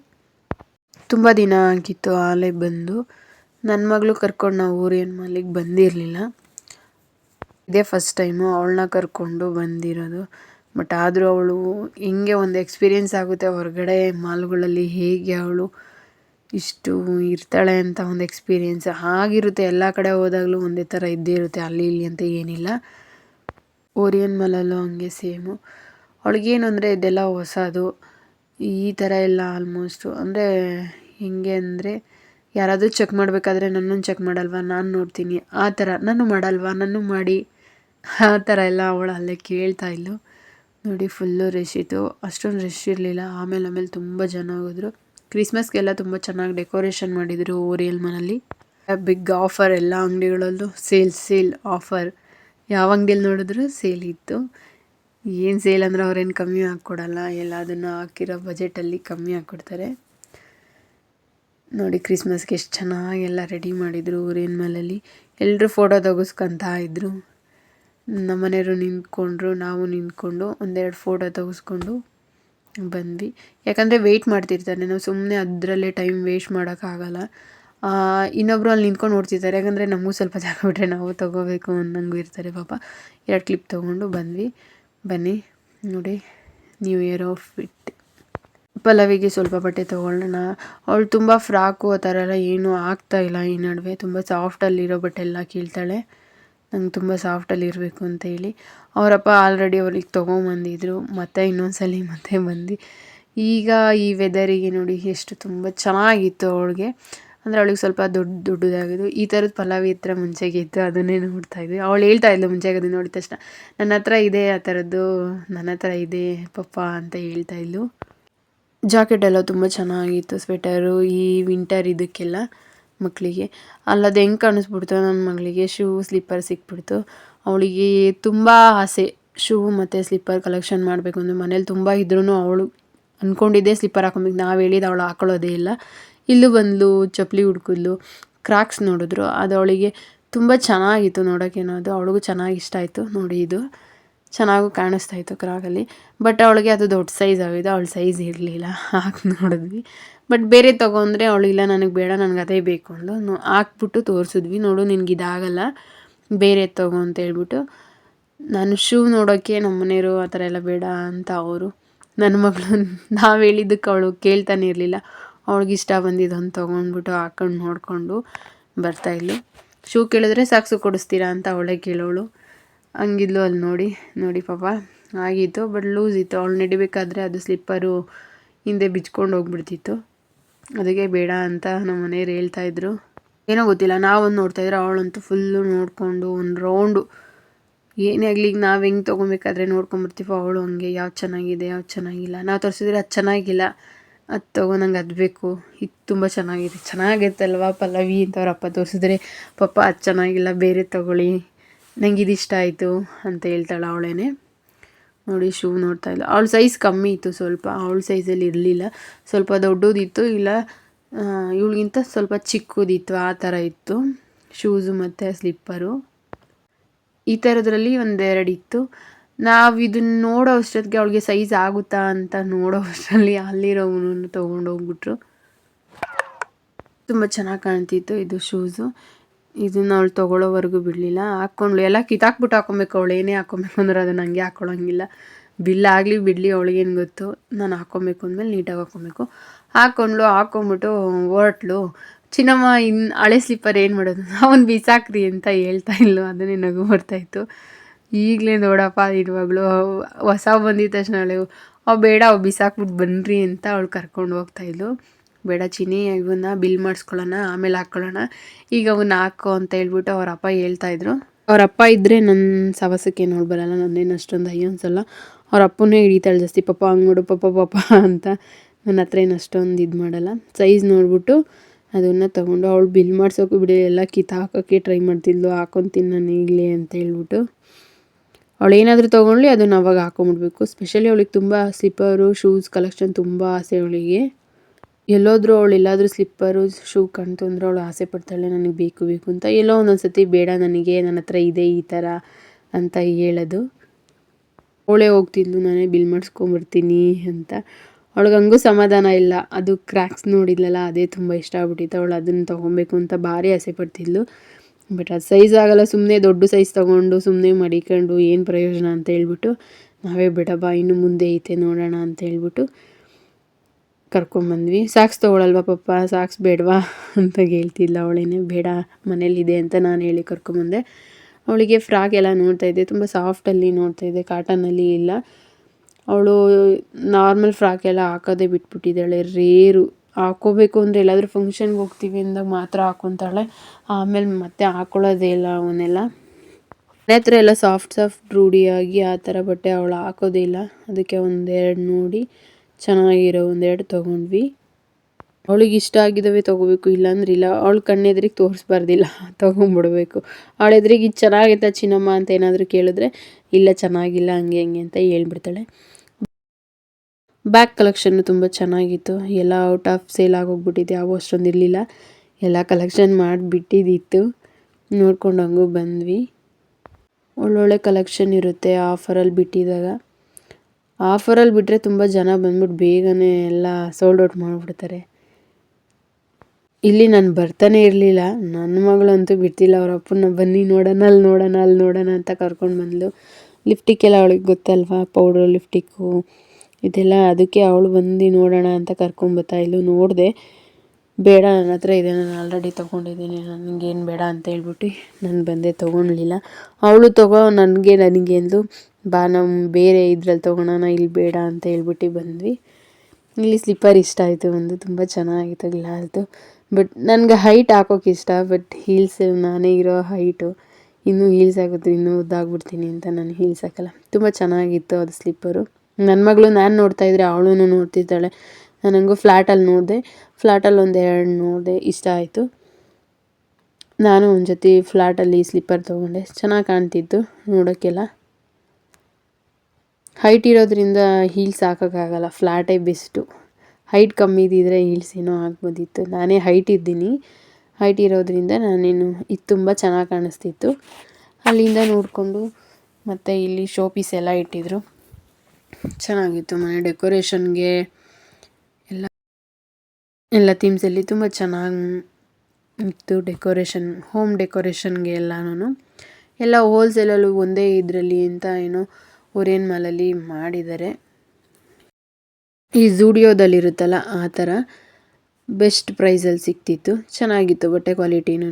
ತುಂಬ ದಿನ ಆಗಿತ್ತು ಆಲೆ ಬಂದು. ನನ್ನ ಮಗಳು ಕರ್ಕೊಂಡು ನಾವು ಓರಿಯನ್ ಮಾಲಿಗೆ ಬಂದಿರಲಿಲ್ಲ. ಇದೇ ಫಸ್ಟ್ ಟೈಮು ಅವಳನ್ನ ಕರ್ಕೊಂಡು ಬಂದಿರೋದು. ಬಟ್ ಆದರೂ ಅವಳು ಹಿಂಗೆ ಒಂದು ಎಕ್ಸ್ಪೀರಿಯೆನ್ಸ್ ಆಗುತ್ತೆ ಹೊರಗಡೆ ಮಾಲ್ಗಳಲ್ಲಿ ಹೇಗೆ ಅವಳು ಇಷ್ಟು ಇರ್ತಾಳೆ ಅಂತ ಒಂದು ಎಕ್ಸ್ಪೀರಿಯೆನ್ಸ್ ಆಗಿರುತ್ತೆ ಎಲ್ಲ ಕಡೆ ಹೋದಾಗಲೂ ಒಂದೇ ಥರ ಇದ್ದೇ ಇರುತ್ತೆ, ಅಲ್ಲಿ ಇಲ್ಲಿ ಅಂತ ಏನಿಲ್ಲ. ಓರಿಯನ್ ಮಾಲಲ್ಲೂ ಹಂಗೆ ಸೇಮು ಅವಳಿಗೇನು ಅಂದರೆ ಇದೆಲ್ಲ ಹೊಸದು. ಈ ಥರ ಎಲ್ಲ ಆಲ್ಮೋಸ್ಟು ಅಂದರೆ ಹೆಂಗೆ ಅಂದರೆ ಯಾರಾದರೂ ಚೆಕ್ ಮಾಡಬೇಕಾದ್ರೆ ನನ್ನನ್ನು ಚೆಕ್ ಮಾಡಲ್ವಾ? ನಾನು ನೋಡ್ತೀನಿ. ಆ ಥರ. ನಾನು ಮಾಡಲ್ವಾ? ನಾನು ಮಾಡಿ. ಆ ಥರ ಎಲ್ಲ ಅವಳು ಅಲ್ಲೇ ಕೇಳ್ತಾ ಇದ್ಲು. ನೋಡಿ ಫುಲ್ಲು ರಶ್ ಇತ್ತು. ಅಷ್ಟೊಂದು ರಶ್ ಇರಲಿಲ್ಲ. ಆಮೇಲೆ ಆಮೇಲೆ ತುಂಬ ಜನ ಹೋಗಿದ್ರು. ಕ್ರಿಸ್ಮಸ್ಗೆಲ್ಲ ತುಂಬ ಚೆನ್ನಾಗಿ ಡೆಕೋರೇಷನ್ ಮಾಡಿದರು ಓರಿಯಲ್ ಮನಲ್ಲಿ ಬಿಗ್ ಆಫರ್ ಎಲ್ಲ ಅಂಗಡಿಗಳಲ್ಲೂ ಸೇಲ್ ಸೇಲ್ ಆಫರ್ ಯಾವ ಅಂಗಡಿಯಲ್ಲಿ ನೋಡಿದ್ರು ಸೇಲ್ ಇತ್ತು. ಏನು ಸೇಲ್ ಅಂದರೆ ಅವ್ರೇನು ಕಮ್ಮಿ ಹಾಕ್ಕೊಡಲ್ಲ. ಎಲ್ಲದನ್ನು ಹಾಕಿರೋ ಬಜೆಟಲ್ಲಿ ಕಮ್ಮಿ ಹಾಕ್ಕೊಡ್ತಾರೆ. ನೋಡಿ ಕ್ರಿಸ್ಮಸ್ಗೆ ಎಷ್ಟು ಚೆನ್ನಾಗಿ ಎಲ್ಲ ರೆಡಿ ಮಾಡಿದರು ಊರಿನ ಮನೆಯಲ್ಲಿ ಎಲ್ಲರೂ ಫೋಟೋ ತೆಗೆಸ್ಕೊತಾ ಇದ್ದರು ನಮ್ಮ ಮನೆಯವರು ನಿಂತ್ಕೊಂಡ್ರು, ನಾವು ನಿಂತ್ಕೊಂಡು ಒಂದೆರಡು ಫೋಟೋ ತೆಗೆಸ್ಕೊಂಡು ಬಂದ್ವಿ. ಯಾಕಂದರೆ ವೆಯ್ಟ್ ಮಾಡ್ತಿರ್ತಾರೆ. ನಾವು ಸುಮ್ಮನೆ ಅದರಲ್ಲೇ ಟೈಮ್ ವೇಸ್ಟ್ ಮಾಡೋಕ್ಕಾಗಲ್ಲ ಇನ್ನೊಬ್ಬರು ಅಲ್ಲಿ ನಿಂತ್ಕೊಂಡು ನೋಡ್ತಿರ್ತಾರೆ. ಯಾಕಂದರೆ ನಮಗೂ ಸ್ವಲ್ಪ ಜಾಗ ಬಿಟ್ಟರೆ ನಾವು ತೊಗೋಬೇಕು ಅನ್ನಂಗೂ ಇರ್ತಾರೆ ಪಾಪ. ಎರಡು ಕ್ಲಿಪ್ ತೊಗೊಂಡು ಬಂದ್ವಿ. ಬನ್ನಿ, ನೋಡಿ ನ್ಯೂ ಇಯರ್ ಫಿಟ್ ಪಲ್ಲವಿಗೆ ಸ್ವಲ್ಪ ಬಟ್ಟೆ ತೊಗೊಳ್ಳೋಣ. ಅವಳು ತುಂಬ ಫ್ರಾಕು ಆ ಥರ ಎಲ್ಲ ಏನೂ ಆಗ್ತಾಯಿಲ್ಲ ಈ ನಡುವೆ. ತುಂಬ ಸಾಫ್ಟಲ್ಲಿರೋ ಬಟ್ಟೆ ಎಲ್ಲ ಕೀಳ್ತಾಳೆ. ನಂಗೆ ತುಂಬ ಸಾಫ್ಟಲ್ಲಿ ಇರಬೇಕು ಅಂತ ಹೇಳಿ. ಅವರಪ್ಪ ಆಲ್ರೆಡಿ ಅವ್ರಿಗೆ ತೊಗೊಂಬಂದಿದ್ರು. ಮತ್ತೆ ಇನ್ನೊಂದು ಸಲ ಮತ್ತೆ ಬಂದು. ಈಗ ಈ ವೆದರಿಗೆ ನೋಡಿ ಎಷ್ಟು ತುಂಬ ಚೆನ್ನಾಗಿತ್ತು ಅವಳಿಗೆ. ಅಂದರೆ ಅವಳಿಗೆ ಸ್ವಲ್ಪ ದೊಡ್ಡ ದೊಡ್ಡದಾಗಿದ್ದು. ಈ ಥರದ ಪಲಾವಿ ಹತ್ರ ಮುಂಚೆಗೆ ಇತ್ತು. ಅದನ್ನೇ ನೋಡ್ತಾ ಇದ್ವಿ. ಅವಳು ಹೇಳ್ತಾ ಇದ್ಲು ಮುಂಚೆಗೆ ಅದನ್ನ ನೋಡಿದ ತಕ್ಷಣ, ನನ್ನ ಹತ್ರ ಇದೆ ಆ ಥರದ್ದು. ನನ್ನ ಹತ್ರ ಇದೆ ಪಪ್ಪ ಅಂತ ಹೇಳ್ತಾ ಇದ್ಲು. ಜಾಕೆಟ್ ಎಲ್ಲ ತುಂಬ ಚೆನ್ನಾಗಿತ್ತು ಸ್ವೆಟರು ಈ ವಿಂಟರ್ ಇದಕ್ಕೆಲ್ಲ ಮಕ್ಕಳಿಗೆ ಅಲ್ಲದು ಹೆಂಗೆ ಕಾಣಿಸ್ಬಿಡ್ತು ನನ್ನ ಮಗಳಿಗೆ ಶೂ ಸ್ಲಿಪ್ಪರ್ ಸಿಕ್ಬಿಡ್ತು. ಅವಳಿಗೆ ತುಂಬ ಆಸೆ ಶೂ ಮತ್ತು ಸ್ಲಿಪ್ಪರ್ ಕಲೆಕ್ಷನ್ ಮಾಡಬೇಕು ಅಂದರೆ ಮನೇಲಿ ತುಂಬ ಇದ್ರೂ ಅವಳು ಅಂದ್ಕೊಂಡಿದ್ದೆ ಸ್ಲಿಪ್ಪರ್ ಹಾಕೊಬೇಕು ನಾವು ಹೇಳಿದ ಅವಳು ಹಾಕೊಳ್ಳೋದೇ ಇಲ್ಲ. ಇಲ್ಲೂ ಬಂದಳು ಚಪ್ಪಲಿ ಹುಡ್ಕಿದ್ಲು ಕ್ರಾಕ್ಸ್ ನೋಡಿದ್ರು. ಅದು ಅವಳಿಗೆ ತುಂಬ ಚೆನ್ನಾಗಿತ್ತು ನೋಡೋಕ್ಕೇನೋ ಅದು. ಅವಳಿಗೂ ಚೆನ್ನಾಗಿ ಇಷ್ಟ ಆಯಿತು ನೋಡಿ ಇದು. ಚೆನ್ನಾಗೂ ಕಾಣಿಸ್ತಾ ಇತ್ತು ಕ್ರಾಗಲ್ಲಿ. ಬಟ್ ಅವಳಿಗೆ ಅದು ದೊಡ್ಡ ಸೈಜ್ ಆಗಿದೆ ಅವಳ ಸೈಜ್ ಇರಲಿಲ್ಲ. ಹಾಕಿ ನೋಡಿದ್ವಿ. ಬಟ್ ಬೇರೆ ತೊಗೊಂಡ್ರೆ ಅವಳು ನನಗೆ ಬೇಡ, ನನಗೆ ಅದೇ ಬೇಕು ಅಂದು ಹಾಕ್ಬಿಟ್ಟು ತೋರಿಸಿದ್ವಿ. ನೋಡು ನಿನಗೆ ಇದಾಗಲ್ಲ ಬೇರೆ ತಗೋ ಅಂತ ಹೇಳ್ಬಿಟ್ಟು, ನಾನು ಶೂ ನೋಡೋಕ್ಕೆ ನಮ್ಮ ಮನೆಯವರು ಆ ಥರ ಎಲ್ಲ ಬೇಡ ಅಂತ ಅವರು. ನನ್ನ ಮಗಳು <laughs> ನಾವು ಹೇಳಿದ್ದಕ್ಕೆ ಅವಳು ಕೇಳ್ತಾನೆ ಇರಲಿಲ್ಲ. ಅವಳಿಗೆ ಇಷ್ಟ ಬಂದಿದ್ದೊಂದು ತೊಗೊಂಡ್ಬಿಟ್ಟು ಹಾಕೊಂಡು ನೋಡಿಕೊಂಡು ಬರ್ತಾಯಿದ್ಲು ಶೂ ಕೇಳಿದ್ರೆ ಸಾಕ್ಸು ಕೊಡಿಸ್ತೀರಾ ಅಂತ ಅವಳೇ ಕೇಳೋಳು. ಹಂಗಿದ್ಲು ಅಲ್ಲಿ ನೋಡಿ ನೋಡಿ ಪಾಪ. ಆಗಿತ್ತು ಬಟ್ ಲೂಸ್ ಇತ್ತು. ಅವಳು ನಡಿಬೇಕಾದ್ರೆ ಅದು ಸ್ಲಿಪ್ಪರು ಹಿಂದೆ ಬಿಚ್ಕೊಂಡು ಹೋಗ್ಬಿಡ್ತಿತ್ತು. ಅದಕ್ಕೆ ಬೇಡ ಅಂತ ನಮ್ಮ ಮನೆಯವ್ರು ಹೇಳ್ತಾಯಿದ್ರು ಏನೋ ಗೊತ್ತಿಲ್ಲ, ನಾವೊಂದು ನೋಡ್ತಾಯಿದ್ರೆ ಅವಳಂತೂ ಫುಲ್ಲು ನೋಡಿಕೊಂಡು ಒಂದು ರೌಂಡು ಏನೇ ಆಗಲಿ, ಈಗ ನಾವು ಹೆಂಗೆ ತೊಗೊಬೇಕಾದ್ರೆ ನೋಡ್ಕೊಂಬರ್ತೀವೋ ಅವಳು ಹಂಗೆ ಯಾವ್ದು ಚೆನ್ನಾಗಿದೆ ಯಾವ್ದು ಚೆನ್ನಾಗಿಲ್ಲ. ನಾವು ತೋರಿಸಿದ್ರೆ ಅದು ಚೆನ್ನಾಗಿಲ್ಲ. ಅದು ತಗೋ, ನಂಗೆ ಅದು ಬೇಕು. ಇದು ತುಂಬ ಚೆನ್ನಾಗಿದೆ. ಚೆನ್ನಾಗಿತ್ತಲ್ವ ಪಲ್ಲವಿ ಅವ್ರ ಅಪ್ಪ ತೋರಿಸಿದ್ರೆ. ಪಪ್ಪ ಅದು ಚೆನ್ನಾಗಿಲ್ಲ, ಬೇರೆ ತೊಗೊಳ್ಳಿ. ನಂಗೆ ಇದು ಇಷ್ಟ ಆಯಿತು ಅಂತ ಹೇಳ್ತಾಳೆ ಅವಳೇನೆ. ನೋಡಿ, ಶೂ ನೋಡ್ತಾ ಇಲ್ಲ ಅವಳ ಸೈಜ್ ಕಮ್ಮಿ ಇತ್ತು ಸ್ವಲ್ಪ. ಅವಳ ಸೈಜಲ್ಲಿ ಇರಲಿಲ್ಲ. ಸ್ವಲ್ಪ ದೊಡ್ಡದಿತ್ತು. ಇಲ್ಲ ಇವಳಿಗಿಂತ ಸ್ವಲ್ಪ ಚಿಕ್ಕದಿತ್ತು. ಆ ಥರ ಇತ್ತು. ಶೂಸು ಮತ್ತು ಸ್ಲಿಪ್ಪರು ಈ ಥರದ್ರಲ್ಲಿ ಒಂದೆರಡು ಇತ್ತು ನಾವು ಇದನ್ನ ನೋಡೋ ಅಷ್ಟೊತ್ತಿಗೆ ಅವಳಿಗೆ ಸೈಜ್ ಆಗುತ್ತಾ ಅಂತ ನೋಡೋ ಅಷ್ಟರಲ್ಲಿ ಅಲ್ಲಿರೋನು ತೊಗೊಂಡೋಗ್ಬಿಟ್ರು. ತುಂಬ ಚೆನ್ನಾಗಿ ಕಾಣ್ತಿತ್ತು ಇದು ಶೂಸು ಇದನ್ನ ಅವಳು ತೊಗೊಳ್ಳೋವರೆಗೂ ಬಿಡಲಿಲ್ಲ. ಹಾಕ್ಕೊಂಡ್ಳು. ಎಲ್ಲ ಕಿತ್ತಾಕ್ಬಿಟ್ಟು ಹಾಕೊಬೇಕು ಅವಳು. ಏನೇ ಹಾಕೊಬೇಕು ಅಂದ್ರೆ ಅದು ನನಗೆ ಹಾಕ್ಕೊಳ್ಳೋಂಗಿಲ್ಲ ಬಿಲ್ ಆಗಲಿ ಬಿಡಲಿ ಅವಳಿಗೇನು ಗೊತ್ತು? ನಾನು ಹಾಕ್ಕೊಬೇಕು ಅಂದಮೇಲೆ ನೀಟಾಗಿ ಹಾಕ್ಕೊಬೇಕು ಹಾಕ್ಕೊಂಡ್ಳು ಹಾಕ್ಕೊಂಬಿಟ್ಟು ಹೊರಟ್ಲು ಚಿನ್ನಮ್ಮ ಇನ್ನು ಹಳೆ ಸ್ಲಿಪ್ಪರ್ ಏನು ಮಾಡೋದು? <laughs> ಅವನು ಬಿಸಾಕ್ರಿ ಅಂತ ಹೇಳ್ತಾ ಇಲ್ಲು ಅದನ್ನೇ ನಗು ಬರ್ತಾಯಿತ್ತು ಈಗಲೇ ನೋಡಪ್ಪ ಇರುವಾಗಲೂ ಹೊಸ ಬಂದಿದ್ದ ತಕ್ಷಣ ಅವು ಬೇಡ, ಅವು ಬಿಸಾಕ್ಬಿಟ್ಟು ಬನ್ನಿರಿ ಅಂತ ಅವಳು ಕರ್ಕೊಂಡು ಹೋಗ್ತಾಯಿದ್ಲು ಬೇಡ ಚಿನಿ ಇವನ್ನ ಬಿಲ್ ಮಾಡಿಸ್ಕೊಳ್ಳೋಣ, ಆಮೇಲೆ ಹಾಕ್ಕೊಳ್ಳೋಣ. ಈಗ ಅವನ್ನ ಹಾಕೋ ಅಂತ ಹೇಳ್ಬಿಟ್ಟು ಅವ್ರ ಅಪ್ಪ ಹೇಳ್ತಾ ಇದ್ರು. ಅವ್ರ ಅಪ್ಪ ಇದ್ದರೆ ನನ್ನ ಸವಸಕ್ಕೆ ನೋಡಿ ಬರಲ್ಲ, ನನ್ನೇನು ಅಷ್ಟೊಂದು ಅಯ್ಯೋ ಅನ್ಸಲ್ಲ. ಅವ್ರ ಅಪ್ಪನೇ ಹಿಡಿತಾಳೆ ಜಾಸ್ತಿ ಪಾಪ ಹಂಗೆ ಪಪ್ಪ ಪಾಪ ಅಂತ. ನನ್ನ ಹತ್ರ ಏನು ಅಷ್ಟೊಂದು ಇದು ಮಾಡಲ್ಲ. ಸೈಜ್ ನೋಡ್ಬಿಟ್ಟು ಅದನ್ನು ತೊಗೊಂಡು ಅವಳು ಬಿಲ್ ಮಾಡ್ಸೋಕ್ಕೂ ಬಿಡಿ, ಎಲ್ಲ ಕಿತ್ತು ಹಾಕೋಕ್ಕೆ ಟ್ರೈ ಮಾಡ್ತಿದ್ಲು ಹಾಕೊತೀನಿ ನಾನು ಈಗಲೇ ಅಂತ ಹೇಳ್ಬಿಟ್ಟು. ಅವಳು ಏನಾದರೂ ತೊಗೊಳ್ಳಿ ಅದನ್ನು ಅವಾಗ ಹಾಕೊಂಬಿಡ್ಬೇಕು. ಸ್ಪೆಷಲಿ ಅವಳಿಗೆ ತುಂಬ ಸ್ಲಿಪ್ಪರು ಶೂಸ್ ಕಲೆಕ್ಷನ್ ತುಂಬ ಆಸೆ ಅವಳಿಗೆ. ಎಲ್ಲೋದ್ರೂ ಅವಳು ಎಲ್ಲಾದರೂ ಸ್ಲಿಪ್ಪರು, ಶೂ ಕಣ್ತು ಅಂದ್ರೆ ಅವಳು ಆಸೆ ಪಡ್ತಾಳೆ, ನನಗೆ ಬೇಕು ಬೇಕು ಅಂತ ಎಲ್ಲೋ ಒಂದೊಂದು ಸತಿ ಬೇಡ, ನನಗೆ ನನ್ನ ಹತ್ರ ಇದೆ ಈ ಥರ ಅಂತ ಹೇಳೋದು. ಅವಳೇ ಹೋಗ್ತಿದ್ಲು ನಾನೇ ಬಿಲ್ ಮಾಡಿಸ್ಕೊಂಬರ್ತೀನಿ ಅಂತ. ಅವಳಿಗೆ ಹಂಗೂ ಸಮಾಧಾನ ಇಲ್ಲ. ಅದು ಕ್ರ್ಯಾಕ್ಸ್ ನೋಡಿದ್ಲಲ್ಲ, ಅದೇ ತುಂಬ ಇಷ್ಟ ಆಗ್ಬಿಟ್ಟಿತ್ತು. ಅವಳು ಅದನ್ನು ತೊಗೊಬೇಕು ಅಂತ ಭಾರಿ ಆಸೆ ಪಡ್ತಿದ್ಲು. ಬಟ್ ಅದು ಸೈಜ್ ಆಗಲ್ಲ ಸುಮ್ಮನೆ ದೊಡ್ಡ ಸೈಜ್ ತೊಗೊಂಡು ಸುಮ್ಮನೆ ಮಡಿಕೊಂಡು, ಏನು ಪ್ರಯೋಜನ ಅಂತ ಹೇಳ್ಬಿಟ್ಟು, ನಾವೇ ಬಿಡಬ್ಬ ಇನ್ನು ಮುಂದೆ ಐತೆ ನೋಡೋಣ ಅಂತ ಹೇಳ್ಬಿಟ್ಟು ಕರ್ಕೊಂಬಂದ್ವಿ. ಸಾಕ್ಸ್ ತೊಗೊಳಲ್ವಾ ಪಪ್ಪ ಸಾಕ್ಸ್ ಬೇಡವಾ ಅಂತ ಹೇಳ್ತಿದ್ಲ ಅವಳೇನೆ. ಬೇಡ ಮನೇಲಿದೆ ಅಂತ ನಾನು ಹೇಳಿ ಕರ್ಕೊಂಬಂದೆ. ಅವಳಿಗೆ ಫ್ರಾಕ್ ಎಲ್ಲ ನೋಡ್ತಾ ಇದ್ದೆ. ತುಂಬ ಸಾಫ್ಟಲ್ಲಿ ನೋಡ್ತಾ ಇದ್ದೆ. ಕಾಟನಲ್ಲಿ ಇಲ್ಲ. ಅವಳು ನಾರ್ಮಲ್ ಫ್ರಾಕ್ ಎಲ್ಲ ಹಾಕೋದೇ ಬಿಟ್ಬಿಟ್ಟಿದ್ದಾಳೆ. ರೇರು ಹಾಕೋಬೇಕು ಅಂದರೆ ಎಲ್ಲಾದರೂ ಫಂಕ್ಷನ್ಗೆ ಹೋಗ್ತೀವಿ ಅಂದಾಗ ಮಾತ್ರ ಹಾಕೊತಾಳೆ. ಆಮೇಲೆ ಮತ್ತೆ ಹಾಕೊಳ್ಳೋದೇ ಇಲ್ಲ ಅವನ್ನೆಲ್ಲ. ಮನೆ ಹತ್ರ ಎಲ್ಲ ಸಾಫ್ಟ್ ಸಾಫ್ಟ್ ರೂಢಿಯಾಗಿ ಆ ಥರ ಬಟ್ಟೆ ಅವಳು ಹಾಕೋದೇ ಇಲ್ಲ. ಅದಕ್ಕೆ ಒಂದೆರಡು ನೋಡಿ. ಚೆನ್ನಾಗಿರೋ ಒಂದೆರಡು ತೊಗೊಂಡ್ವಿ. ಅವಳಿಗೆ ಇಷ್ಟ ಆಗಿದ್ದಾವೆ ತೊಗೋಬೇಕು ಇಲ್ಲಾಂದ್ರೆ ಇಲ್ಲ ಅವಳು ಕಣ್ಣೆದ್ರಿಗೆ ತೋರಿಸ್ಬಾರ್ದಿಲ್ಲ, ತೊಗೊಂಬಿಡ್ಬೇಕು. ಅವಳ ಎದುರಿಗೆ ಇದು ಚೆನ್ನಾಗೈತ ಚಿನ್ನಮ್ಮ ಅಂತ ಏನಾದರೂ ಕೇಳಿದ್ರೆ, ಇಲ್ಲ ಚೆನ್ನಾಗಿಲ್ಲ, ಹಂಗೆ ಹಂಗೆ ಅಂತ ಹೇಳ್ಬಿಡ್ತಾಳೆ. ಬ್ಯಾಕ್ ಕಲೆಕ್ಷನ್ನು ತುಂಬ ಚೆನ್ನಾಗಿತ್ತು. ಎಲ್ಲ ಔಟ್ ಆಫ್ ಸೇಲ್ ಆಗೋಗ್ಬಿಟ್ಟಿದೆ, ಯಾವ ಅಷ್ಟೊಂದು ಇರಲಿಲ್ಲ. ಎಲ್ಲ ಕಲೆಕ್ಷನ್ ಮಾಡಿಬಿಟ್ಟಿದ್ದಿತ್ತು. ನೋಡ್ಕೊಂಡು ಹಂಗೂ ಬಂದ್ವಿ. ಒಳ್ಳೊಳ್ಳೆ ಕಲೆಕ್ಷನ್ ಇರುತ್ತೆ ಆಫರಲ್ಲಿ ಬಿಟ್ಟಿದಾಗ ಆಫರಲ್ಲಿ ಬಿಟ್ಟರೆ ತುಂಬ ಜನ ಬಂದ್ಬಿಟ್ಟು ಬೇಗನೆ ಎಲ್ಲ ಸೋಲ್ಡ್ ಔಟ್ ಮಾಡಿಬಿಡ್ತಾರೆ. ಇಲ್ಲಿ ನಾನು ಬರ್ತಾನೆ ಇರಲಿಲ್ಲ. ನನ್ನ ಮಗಳಂತೂ ಬಿಡ್ತಿಲ್ಲ. ಅವ್ರ ಅಪ್ಪನ ಬನ್ನಿ ನೋಡೋಣ, ಅಲ್ಲಿ ನೋಡೋಣ ಅಲ್ಲಿ ನೋಡೋಣ ಅಂತ ಕರ್ಕೊಂಡು ಬಂದ್ಲು. ಲಿಫ್ಟಿಕ್ಕೆಲ್ಲ ಅವಳಿಗೆ ಗೊತ್ತಲ್ವಾ? ಪೌಡ್ರು ಲಿಫ್ಟಿಕ್ಕು ಇದೆಲ್ಲ ಅದಕ್ಕೆ ಅವಳು ಬಂದು ನೋಡೋಣ ಅಂತ ಕರ್ಕೊಂಬತ್ತಾ ಇಲ್ಲು ನೋಡಿದೆ. ಬೇಡ ನನ್ನ ಹತ್ರ ಇದೆ, ನಾನು ಆಲ್ರೆಡಿ ತೊಗೊಂಡಿದ್ದೀನಿ ನನಗೇನು ಬೇಡ ಅಂತ ಹೇಳ್ಬಿಟ್ಟು ನಾನು ಬಂದೆ ತೊಗೊಳ್ಲಿಲ್ಲ ಅವಳು ತೊಗೋ, ನನಗೆ ನನಗೆ ಎಂದು, ಬಾ ನಮ್ಮ ಬೇರೆ ಇದ್ರಲ್ಲಿ ತೊಗೊಳೋಣ ಇಲ್ಲಿ ಬೇಡ ಅಂತ ಹೇಳ್ಬಿಟ್ಟು ಬಂದ್ವಿ. ಇಲ್ಲಿ ಸ್ಲಿಪ್ಪರ್ ಇಷ್ಟ ಆಯಿತು ಒಂದು, ತುಂಬ ಚೆನ್ನಾಗಿತ್ತು ಗ್ಲಾಸ್ದು. ಬಟ್ ನನಗೆ ಹೈಟ್ ಹಾಕೋಕೆ ಇಷ್ಟ ಬಟ್ ಹೀಲ್ಸ್ ನಾನೇ ಇರೋ ಹೈಟು ಇನ್ನೂ ಹೀಲ್ಸ್ ಹಾಕಿದ್ರೆ ಇನ್ನೂ ಉದ್ದಾಗ್ಬಿಡ್ತೀನಿ ಅಂತ ನಾನು ಹೀಲ್ಸ್ ಹಾಕಲ್ಲ. ತುಂಬ ಚೆನ್ನಾಗಿತ್ತು ಅದು ಸ್ಲಿಪ್ಪರು ನನ್ನ ಮಗಳು ನಾನು ನೋಡ್ತಾಯಿದ್ರೆ ಅವಳು ನೋಡ್ತಿದ್ದಾಳೆ. ನಾನು ಹಂಗೂ ಫ್ಲ್ಯಾಟಲ್ಲಿ ನೋಡಿದೆ. ಫ್ಲ್ಯಾಟಲ್ಲಿ ಒಂದು ಎರಡು ನೋಡಿದೆ. ಇಷ್ಟ ಆಯಿತು. ನಾನು ಒಂದು ಜೊತೆ ಫ್ಲ್ಯಾಟಲ್ಲಿ ಸ್ಲಿಪ್ಪರ್ ತೊಗೊಂಡೆ. ಚೆನ್ನಾಗಿ ಕಾಣ್ತಿತ್ತು ನೋಡೋಕ್ಕೆಲ್ಲ ಹೈಟ್ ಇರೋದ್ರಿಂದ ಹೀಲ್ಸ್ ಹಾಕೋಕ್ಕಾಗಲ್ಲ. ಫ್ಲ್ಯಾಟೇ ಬೆಸ್ಟು ಹೈಟ್ ಕಮ್ಮಿ ಇದ್ದಿದ್ರೆ ಹೀಲ್ಸ್ ಏನೋ ಆಗ್ಬೋದಿತ್ತು. ನಾನೇ ಹೈಟ್ ಇದ್ದೀನಿ. ಹೈಟ್ ಇರೋದ್ರಿಂದ ನಾನೇನು, ಇದು ತುಂಬ ಚೆನ್ನಾಗಿ ಕಾಣಿಸ್ತಿತ್ತು. ಅಲ್ಲಿಂದ ನೋಡಿಕೊಂಡು ಮತ್ತು ಇಲ್ಲಿ ಶೋ ಪೀಸ್ ಎಲ್ಲ ಇಟ್ಟಿದ್ರು. ಚೆನ್ನಾಗಿತ್ತು. ಮನೆ ಡೆಕೋರೇಷನ್ಗೆ ಎಲ್ಲ ಥೀಮ್ಸಲ್ಲಿ ತುಂಬ ಚೆನ್ನಾಗಿ ಇತ್ತು ಡೆಕೋರೇಷನ್, ಹೋಮ್ ಡೆಕೋರೇಷನ್ಗೆ ಎಲ್ಲನೂ ಎಲ್ಲ ಹೋಲ್ಸೇಲಲ್ಲೂ ಒಂದೇ ಇದರಲ್ಲಿ ಅಂತ ಏನೋ ಓರಿಯನ್ ಮಾಲಲ್ಲಿ ಮಾಡಿದ್ದಾರೆ. ಈ ಝೂಡಿಯೋದಲ್ಲಿರುತ್ತಲ್ಲ ಆ ಥರ ಬೆಸ್ಟ್ ಪ್ರೈಸಲ್ಲಿ ಸಿಕ್ತಿತ್ತು. ಚೆನ್ನಾಗಿತ್ತು ಬಟ್ಟೆ ಕ್ವಾಲಿಟಿನೂ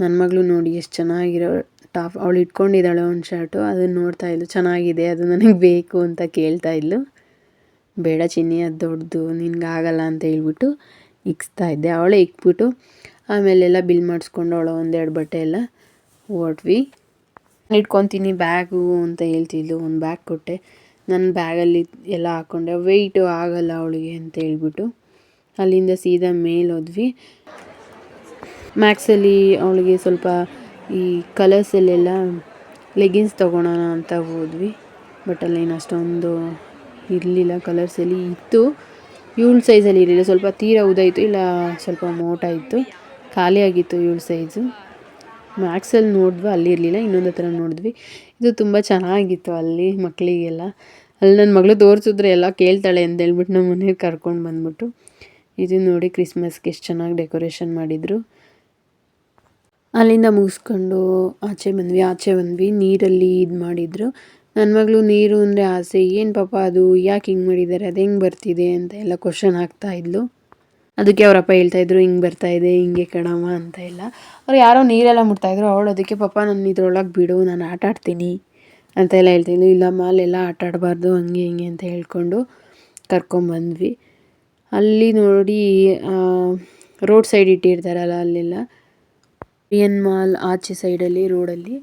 ನನ್ನ ಮಗಳು ನೋಡಿ ಎಷ್ಟು ಚೆನ್ನಾಗಿರೋ ಟಾಪ್ ಅವಳು ಇಟ್ಕೊಂಡಿದ್ದಾಳೆ ಒಂದು ಶರ್ಟು, ಅದನ್ನು ನೋಡ್ತಾ ಇದ್ಲು, ಚೆನ್ನಾಗಿದೆ, ಅದು ನನಗೆ ಬೇಕು ಅಂತ ಕೇಳ್ತಾ ಇದ್ಲು. ಬೇಡ ಚಿನ್ನಿ, ಅದು ದೊಡ್ಡದು ನಿನ್ಗೆ ಆಗಲ್ಲ ಅಂತ ಹೇಳ್ಬಿಟ್ಟು ಇಕ್ಸ್ತಾ ಇದ್ದೆ. ಅವಳೇ ಇಕ್ಬಿಟ್ಟು ಆಮೇಲೆಲ್ಲ ಬಿಲ್ ಮಾಡಿಸ್ಕೊಂಡು ಅವಳು ಒಂದೆರಡು ಬಟ್ಟೆ ಎಲ್ಲ ಓಟ್ವಿ. ಇಟ್ಕೊತೀನಿ ಬ್ಯಾಗು ಅಂತ ಹೇಳ್ತಿದ್ಲು. ಒಂದು ಬ್ಯಾಗ್ ಕೊಟ್ಟೆ. ನನ್ನ ಬ್ಯಾಗಲ್ಲಿ ಎಲ್ಲ ಹಾಕ್ಕೊಂಡೆ ವೆಯ್ಟು ಆಗಲ್ಲ ಅವಳಿಗೆ ಅಂತ ಹೇಳ್ಬಿಟ್ಟು ಅಲ್ಲಿಂದ ಸೀದಾ ಮೇಲೆ ಹೋದ್ವಿ. ಮ್ಯಾಕ್ಸಲ್ಲಿ ಅವಳಿಗೆ ಸ್ವಲ್ಪ ಈ ಕಲರ್ಸಲ್ಲೆಲ್ಲ ಲೆಗಿನ್ಸ್ ತೊಗೊಳೋಣ ಅಂತ ಹೋದ್ವಿ. ಬಟ್ ಅಲ್ಲೇನು ಅಷ್ಟೊಂದು ಇರಲಿಲ್ಲ. ಕಲರ್ಸಲ್ಲಿ ಇತ್ತು. ಇವಳ ಸೈಜಲ್ಲಿ ಇರಲಿಲ್ಲ. ಸ್ವಲ್ಪ ತೀರ ಉದಾಯಿತು ಇಲ್ಲ, ಸ್ವಲ್ಪ ಮೋಟ ಇತ್ತು. ಖಾಲಿಯಾಗಿತ್ತು ಇವಳ ಸೈಜು ಮ್ಯಾಕ್ಸಲ್ಲಿ ನೋಡಿದ್ವಿ, ಅಲ್ಲಿ ಇರಲಿಲ್ಲ. ಇನ್ನೊಂದು ಹತ್ರ ನೋಡಿದ್ವಿ. ಇದು ತುಂಬ ಚೆನ್ನಾಗಿತ್ತು ಅಲ್ಲಿ ಮಕ್ಕಳಿಗೆಲ್ಲ ಅಲ್ಲಿ ನನ್ನ ಮಗಳು ತೋರಿಸಿದ್ರೆ ಎಲ್ಲ ಕೇಳ್ತಾಳೆ ಅಂತ ಹೇಳ್ಬಿಟ್ಟು ನಮ್ಮ ಮನೆಗೆ ಕರ್ಕೊಂಡು ಬಂದ್ಬಿಟ್ಟು. ಇದು ನೋಡಿ ಕ್ರಿಸ್ಮಸ್ಗೆ ಎಷ್ಟು ಚೆನ್ನಾಗಿ ಡೆಕೋರೇಷನ್ ಮಾಡಿದರು. ಅಲ್ಲಿಂದ ಮುಗಿಸ್ಕೊಂಡು ಆಚೆ ಬಂದ್ವಿ. ಆಚೆ ಬಂದ್ವಿ. ನೀರಲ್ಲಿ ಇದು ಮಾಡಿದರು. ನನ್ನ ಮಗಳು ನೀರು ಅಂದರೆ ಆಸೆ. ಏನು ಪಾಪ ಅದು? ಯಾಕೆ ಹಿಂಗೆ ಮಾಡಿದ್ದಾರೆ ಅದು ಹೆಂಗೆ ಬರ್ತಿದೆ ಅಂತ ಎಲ್ಲ ಕ್ವಶನ್ ಹಾಕ್ತಾ ಇದ್ಲು. ಅದಕ್ಕೆ ಅವರಪ್ಪ ಹೇಳ್ತಾಯಿದ್ರು ಹಿಂಗೆ ಬರ್ತಾಯಿದೆ ಹಿಂಗೆ ಕಣಮ್ಮ ಅಂತ ಎಲ್ಲ. ಅವ್ರು ಯಾರೋ ನೀರೆಲ್ಲ ಮುಟ್ತಾಯಿದ್ರು ಅವಳು ಅದಕ್ಕೆ, ಪಾಪ ನನ್ನ ಇದ್ರೊಳಗೆ ಬಿಡು, ನಾನು ಆಟ ಆಡ್ತೀನಿ ಅಂತ ಎಲ್ಲ ಹೇಳ್ತಿದ್ಲು ಇಲ್ಲ ಅಲ್ಲೆಲ್ಲ ಆಟ ಆಡಬಾರ್ದು, ಹಂಗೆ ಹಿಂಗೆ ಅಂತ ಹೇಳ್ಕೊಂಡು ಕರ್ಕೊಂಬಂದ್ವಿ ಅಲ್ಲಿ ನೋಡಿ ರೋಡ್ ಸೈಡ್ ಇಟ್ಟಿರ್ತಾರಲ್ಲ ಅಲ್ಲೆಲ್ಲ. ಎನ್ ಮಾಲ್ ಆಚೆ ಸೈಡಲ್ಲಿ, ರೋಡಲ್ಲಿ.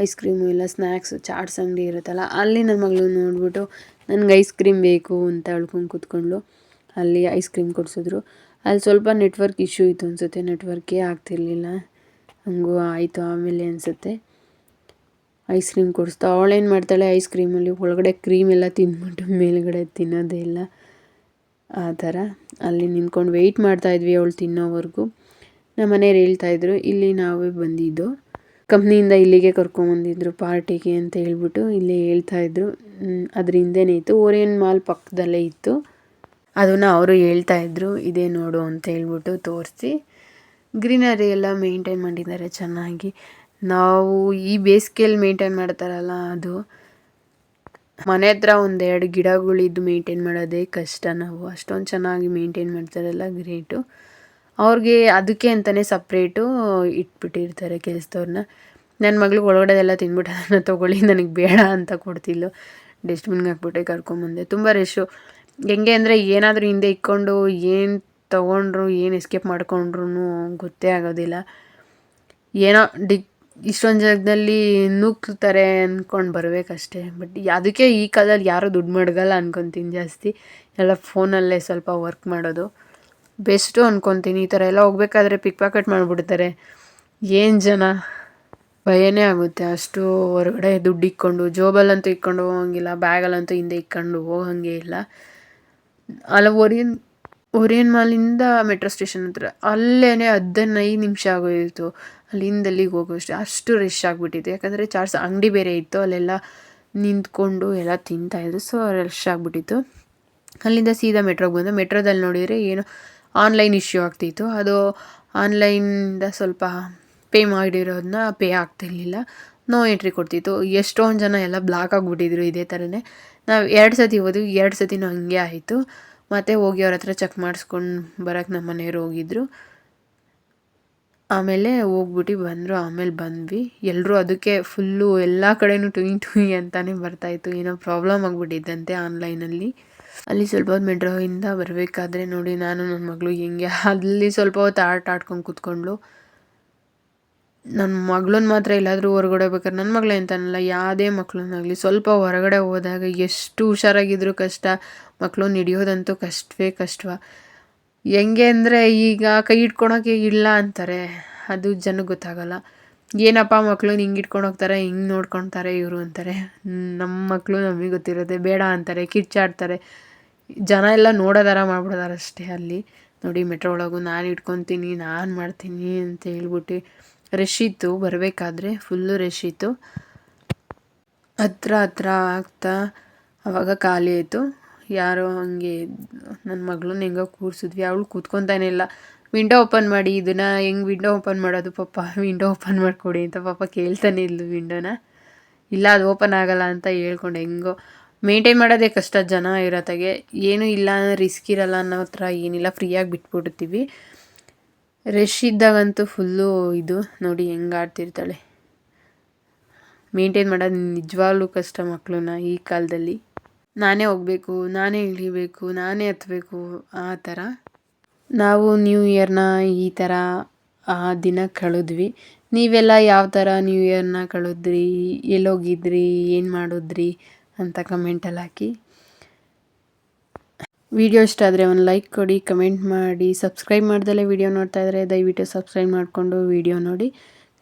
ಐಸ್ ಕ್ರೀಮು ಇಲ್ಲ ಸ್ನ್ಯಾಕ್ಸು ಚಾಟ್ಸ್, ಅಂಗಡಿ ಇರುತ್ತಲ್ಲ, ಅಲ್ಲಿ ನನ್ನ ಮಗಳು ನೋಡಿಬಿಟ್ಟು ನನಗೆ ಐಸ್ ಕ್ರೀಮ್ ಬೇಕು ಅಂತ ಹೇಳ್ಕೊಂಡು ಕೂತ್ಕೊಂಡ್ಳು. ಅಲ್ಲಿ ಐಸ್ ಕ್ರೀಮ್ ಕೊಡಿಸಿದ್ರು. ಅಲ್ಲಿ ಸ್ವಲ್ಪ ನೆಟ್ವರ್ಕ್ ಇಶ್ಯೂ ಇತ್ತು ಅನಿಸುತ್ತೆ, ನೆಟ್ವರ್ಕೇ ಆಗ್ತಿರ್ಲಿಲ್ಲ. ಹಂಗೂ ಆಯಿತು, ಆಮೇಲೆ ಅನಿಸುತ್ತೆ. ಐಸ್ ಕ್ರೀಮ್ ಕೊಡಿಸ್ತಾ ಅವಳೇನು ಮಾಡ್ತಾಳೆ, ಐಸ್ ಕ್ರೀಮಲ್ಲಿ ಒಳಗಡೆ ಕ್ರೀಮ್ ಎಲ್ಲ ತಿಂದ್ಬಿಟ್ಟು ಮೇಲುಗಡೆ ತಿನ್ನೋದೇ ಇಲ್ಲ. ಆ ಥರ. ಅಲ್ಲಿ ನಿಂತ್ಕೊಂಡು ವೆಯ್ಟ್ ಮಾಡ್ತಾಯಿದ್ವಿ ಅವಳು ತಿನ್ನೋವರೆಗೂ. ನಮ್ಮ ಮನೆಯವ್ರು ಹೇಳ್ತಾಯಿದ್ರು ಇಲ್ಲಿ ನಾವೇ ಬಂದಿದ್ದು. ಕಂಪ್ನಿಯಿಂದ ಇಲ್ಲಿಗೆ ಕರ್ಕೊಂಬಂದಿದ್ರು ಪಾರ್ಟಿಗೆ ಅಂತ ಹೇಳ್ಬಿಟ್ಟು ಇಲ್ಲಿ ಹೇಳ್ತಾ ಇದ್ರು. ಅದ್ರ ಹಿಂದೆನೇ ಇತ್ತು. ಓರಿಯನ್ ಮಾಲ್ ಪಕ್ಕದಲ್ಲೇ ಇತ್ತು. ಅದನ್ನ ಅವರು ಹೇಳ್ತಾ ಇದ್ರು. ಇದೇ ನೋಡು ಅಂತ ಹೇಳ್ಬಿಟ್ಟು ತೋರಿಸಿ. ಗ್ರೀನರಿ ಎಲ್ಲ ಮೇಂಟೈನ್ ಮಾಡಿದ್ದಾರೆ ಚೆನ್ನಾಗಿ. ನಾವು ಈ ಬೇಸಿಗೆಯಲ್ಲಿ ಮೇಂಟೈನ್ ಮಾಡ್ತಾರಲ್ಲ ಅದು. ಮನೆ ಹತ್ರ ಒಂದೆರಡು ಗಿಡಗಳಿದ್ದು ಮೇಂಟೈನ್ ಮಾಡೋದೇ ಕಷ್ಟ ನಾವು. ಅಷ್ಟೊಂದು ಚೆನ್ನಾಗಿ ಮೇಂಟೈನ್ ಮಾಡ್ತಾರಲ್ಲ ಗ್ರೇಟು. ಅವ್ರಿಗೆ ಅದಕ್ಕೆ ಅಂತಲೇ ಸಪ್ರೇಟು ಇಟ್ಬಿಟ್ಟಿರ್ತಾರೆ ಕೆಲಸದವ್ರನ್ನ ನನ್ನ ಮಗಳು ಒಳಗಡೆದೆಲ್ಲ ತಿಂದ್ಬಿಟ್ಟು ಅದನ್ನು ತೊಗೊಳ್ಳಿ, ನನಗೆ ಬೇಡ ಅಂತ ಕೊಡ್ತಿದ್ಲು. ಡಸ್ಟ್ಬಿನ್ಗೆ ಹಾಕ್ಬಿಟ್ಟೆ ಕರ್ಕೊಂಬಂದೆ. ತುಂಬ ರೆಶ್ಶು ಹೆಂಗೆ ಅಂದರೆ ಏನಾದರೂ ಹಿಂದೆ ಇಕ್ಕೊಂಡು ಏನು ತೊಗೊಂಡ್ರು, ಏನು ಎಸ್ಕೇಪ್ ಮಾಡ್ಕೊಂಡ್ರು ಗೊತ್ತೇ ಆಗೋದಿಲ್ಲ. ಏನೋ ಡಿ, ಇಷ್ಟೊಂದು ಜಾಗದಲ್ಲಿ ನೂಕ್ತಾರೆ ಅಂದ್ಕೊಂಡು ಬರಬೇಕಷ್ಟೇ. ಬಟ್ ಅದಕ್ಕೆ ಈ ಕಾಲದಲ್ಲಿ ಯಾರೂ ದುಡ್ಡು ಮಡಗಲ್ಲ ಅನ್ಕೊತೀನಿ ಜಾಸ್ತಿ. ಎಲ್ಲ ಫೋನಲ್ಲೇ ಸ್ವಲ್ಪ ವರ್ಕ್ ಮಾಡೋದು. ಬೆಸ್ಟು ಅಂದ್ಕೊತೀನಿ ಈ ಥರ ಎಲ್ಲ ಹೋಗ್ಬೇಕಾದ್ರೆ ಪಿಕ್ ಪಾಕೆಟ್ ಮಾಡಿಬಿಡ್ತಾರೆ. ಏನು ಜನ? ಭಯನೇ ಆಗುತ್ತೆ. ಅಷ್ಟು ಹೊರಗಡೆ ದುಡ್ಡು ಇಕ್ಕೊಂಡು, ಜೋಬಲ್ಲಂತೂ ಇಕ್ಕೊಂಡು ಹೋಗಂಗಿಲ್ಲ, ಬ್ಯಾಗಲ್ಲಂತೂ ಹಿಂದೆ ಇಕ್ಕೊಂಡು ಹೋಗಂಗೆ ಇಲ್ಲ. ಅಲ್ಲ, ಒರಿಯನ್ ಒರಿಯನ್ ಮಾಲಿಂದ ಮೆಟ್ರೋ ಸ್ಟೇಷನ್ ಹತ್ರ ಅಲ್ಲೇ ಹದಿನೈದು ನಿಮಿಷ ಆಗೋಯಿತು. ಅಲ್ಲಿಂದ ಅಲ್ಲಿಗೆ ಹೋಗೋಷ್ಟೇ ಅಷ್ಟು ರಶ್ ಆಗಿಬಿಟ್ಟಿತ್ತು. ಯಾಕಂದರೆ ಚಾರ್ಜ್ ಅಂಗಡಿ ಬೇರೆ ಇತ್ತು. ಅಲ್ಲೆಲ್ಲ ನಿಂತ್ಕೊಂಡು ಎಲ್ಲ ತಿಂತಾಯಿದ್ರು ಸೊ, ರಶ್ ಆಗಿಬಿಟ್ಟಿತ್ತು. ಅಲ್ಲಿಂದ ಸೀದಾ ಮೆಟ್ರೋಗೆ ಬಂದು, ಮೆಟ್ರೋದಲ್ಲಿ ನೋಡಿದರೆ ಏನು ಆನ್ಲೈನ್ ಇಶ್ಯೂ ಆಗ್ತಿತ್ತು. ಅದು ಆನ್ಲೈನಿಂದ ಸ್ವಲ್ಪ ಪೇ ಮಾಡಿರೋದನ್ನ ಪೇ ಆಗ್ತಿರ್ಲಿಲ್ಲ ನೋ ಎಂಟ್ರಿ ಕೊಡ್ತಿತ್ತು. ಎಷ್ಟೊಂದು ಜನ ಎಲ್ಲ ಬ್ಲಾಕ್ ಆಗಿಬಿಟ್ಟಿದ್ರು ಇದೇ ಥರನೇ ನಾವು ಎರಡು ಸತಿ ಹೋದ್ವಿ. ಎರಡು ಸತಿನೂ ಹಂಗೆ ಆಯಿತು. ಮತ್ತೆ ಹೋಗಿ ಅವ್ರ ಹತ್ರ ಚೆಕ್ ಮಾಡಿಸ್ಕೊಂಡು ಬರೋಕ್ಕೆ ನಮ್ಮ ಮನೆಯವ್ರು ಹೋಗಿದ್ರು. ಆಮೇಲೆ ಹೋಗ್ಬಿಟ್ಟು ಬಂದರು. ಆಮೇಲೆ ಬಂದ್ವಿ. ಎಲ್ಲರೂ ಅದಕ್ಕೆ ಫುಲ್ಲು ಎಲ್ಲ ಕಡೆಯೂ ಟುಯಿ ಟುಯಿ ಅಂತಲೇ ಬರ್ತಾಯಿತ್ತು ಏನೋ ಪ್ರಾಬ್ಲಮ್ ಆಗಿಬಿಟ್ಟಿದ್ದಂತೆ ಆನ್ಲೈನಲ್ಲಿ. ಅಲ್ಲಿ ಸ್ವಲ್ಪ ಹೊತ್ತು ಮೆಟ್ರೋಯಿಂದ ಬರಬೇಕಾದ್ರೆ ನೋಡಿ ನಾನು ನನ್ನ ಮಗಳು ಹೆಂಗೆ. ಅಲ್ಲಿ ಸ್ವಲ್ಪ ಹೊತ್ತು ಆಟ ಆಡ್ಕೊಂಡು ಕೂತ್ಕೊಂಡ್ಳು. ನನ್ನ ಮಗಳನ್ನ ಮಾತ್ರ ಎಲ್ಲಾದರೂ ಹೊರಗಡೆ ಬೇಕಾದ್ರೆ ನನ್ನ ಮಗಳೇ ಅಂತನಲ್ಲ, ಯಾವುದೇ ಮಕ್ಕಳನ್ನಾಗಲಿ ಸ್ವಲ್ಪ ಹೊರಗಡೆ ಹೋದಾಗ ಎಷ್ಟು ಹುಷಾರಾಗಿದ್ದರೂ ಕಷ್ಟ ಮಕ್ಕಳು ನಡೆಯೋದಂತೂ ಕಷ್ಟವೇ ಕಷ್ಟವ. ಹೆಂಗೆ ಅಂದರೆ ಈಗ ಕೈ ಇಟ್ಕೊಳಕ್ಕೆ ಇಲ್ಲ ಅಂತಾರೆ, ಅದು ಜನಕ್ಕೆ ಗೊತ್ತಾಗಲ್ಲ. ಏನಪ್ಪ ಮಕ್ಕಳು ಹಿಂಗೆ ಇಟ್ಕೊಂಡು ಹೋಗ್ತಾರೆ, ಹಿಂಗೆ ನೋಡ್ಕೊತಾರೆ ಇವರು ಅಂತಾರೆ. ನಮ್ಮ ಮಕ್ಕಳು ನಮಗೆ ಗೊತ್ತಿರೋದೆ ಬೇಡ ಅಂತಾರೆ, ಕಿರ್ಚಾಡ್ತಾರೆ. ಜನ ಎಲ್ಲ ನೋಡೋದಾರ ಮಾಡ್ಬಿಡೋದಾರ ಅಷ್ಟೇ ಅಲ್ಲಿ. ನೋಡಿ ಮೆಟ್ರೋ ಒಳಗೂ ನಾನು ಇಟ್ಕೊತೀನಿ, ನಾನು ಮಾಡ್ತೀನಿ ಅಂತ ಹೇಳ್ಬಿಟ್ಟು ರಶ್ ಇತ್ತು. ಬರಬೇಕಾದ್ರೆ ಫುಲ್ಲು ರಶ್ ಇತ್ತು. ಹತ್ರ ಹತ್ರ ಆಗ್ತಾ ಅವಾಗ ಖಾಲಿ ಆಯಿತು. ಯಾರೋ ಹಾಗೆ ನನ್ನ ಮಗಳನ್ನ ಹೆಂಗೋ ಕೂರಿಸಿದ್ವಿ. ಅವಳು ಕೂತ್ಕೊತಾನೆ ಇಲ್ಲ. ವಿಂಡೋ ಓಪನ್ ಮಾಡಿ, ಇದನ್ನು ಹೆಂಗೆ ವಿಂಡೋ ಓಪನ್ ಮಾಡೋದು? ಪಾಪ ವಿಂಡೋ ಓಪನ್ ಮಾಡಿಕೊಡಿ ಅಂತ ಪಾಪ ಕೇಳ್ತಾನೆ ಇಲ್ಲ ವಿಂಡೋನ ಇಲ್ಲ, ಅದು ಓಪನ್ ಆಗಲ್ಲ ಅಂತ ಹೇಳ್ಕೊಂಡು. ಹೆಂಗೋ ಮೇಂಟೈನ್ ಮಾಡೋದೇ ಕಷ್ಟ. ಜನ ಇರೋತ್ತಾಗೆ ಏನೂ ಇಲ್ಲ ರಿಸ್ಕ್ ಇರಲ್ಲ ಅನ್ನೋ ಹತ್ರ ಏನಿಲ್ಲ ಫ್ರೀಯಾಗಿ ಬಿಟ್ಬಿಡ್ತೀವಿ. ರಶ್ ಇದ್ದಾಗಂತೂ ಫುಲ್ಲು ಇದು ನೋಡಿ ಹೆಂಗೆ ಆಡ್ತಿರ್ತಾಳೆ. ಮೇಂಟೈನ್ ಮಾಡೋದು ನಿಜವಾಗ್ಲೂ ಕಷ್ಟ ಮಕ್ಕಳನ್ನ ಈ ಕಾಲದಲ್ಲಿ. ನಾನೇ ಹೋಗಬೇಕು, ನಾನೇ ಇಳಿಬೇಕು, ನಾನೇ ಹತ್ತಬೇಕು ಆ ಥರ. ನಾವು ನ್ಯೂ ಇಯರ್ನ ಈ ಥರ ಆ ದಿನ ಕಳೆದ್ವಿ. ನೀವೆಲ್ಲ ಯಾವ ಥರ ನ್ಯೂ ಇಯರ್ನ ಕಳೆದ್ರಿ, ಎಲ್ಲೋಗಿದ್ರಿ, ಏನು ಮಾಡಿದ್ರಿ? ಅಂತ ಕಮೆಂಟಲ್ಲಿ ಹಾಕಿ. ವಿಡಿಯೋ ಇಷ್ಟ ಆದರೆ ಒಂದು ಲೈಕ್ ಕೊಡಿ ಕಮೆಂಟ್ ಮಾಡಿ. ಸಬ್ಸ್ಕ್ರೈಬ್ ಮಾಡ್ದಲೇ ವಿಡಿಯೋ ನೋಡ್ತಾ ಇದ್ದರೆ ದಯವಿಟ್ಟು ಸಬ್ಸ್ಕ್ರೈಬ್ ಮಾಡಿಕೊಂಡು ವಿಡಿಯೋ ನೋಡಿ.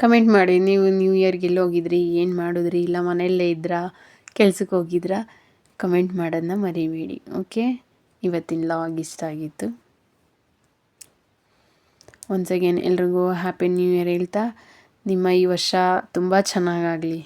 ಕಮೆಂಟ್ ಮಾಡಿ. ನೀವು ನ್ಯೂ ಇಯರ್ಗೆ ಎಲ್ಲಿ ಹೋಗಿದ್ರಿ, ಏನು ಮಾಡಿದ್ರಿ, ಇಲ್ಲ ಮನೆಯಲ್ಲೇ ಇದ್ರಾ, ಕೆಲ್ಸಕ್ಕೆ ಹೋಗಿದ್ರಾ ಕಮೆಂಟ್ ಮಾಡೋದನ್ನ ಮರಿಬೇಡಿ ಓಕೆ ಇವತ್ತಿನ ಲಾಗ್ ಇಷ್ಟ ಆಗಿತ್ತು. ಒನ್ಸ್ ಅಗೇನ್ ಎಲ್ರಿಗೂ ಹ್ಯಾಪಿ ನ್ಯೂ ಇಯರ್ ಹೇಳ್ತಾ, ನಿಮ್ಮ ಈ ವರ್ಷ ತುಂಬ ಚೆನ್ನಾಗಾಗಲಿ.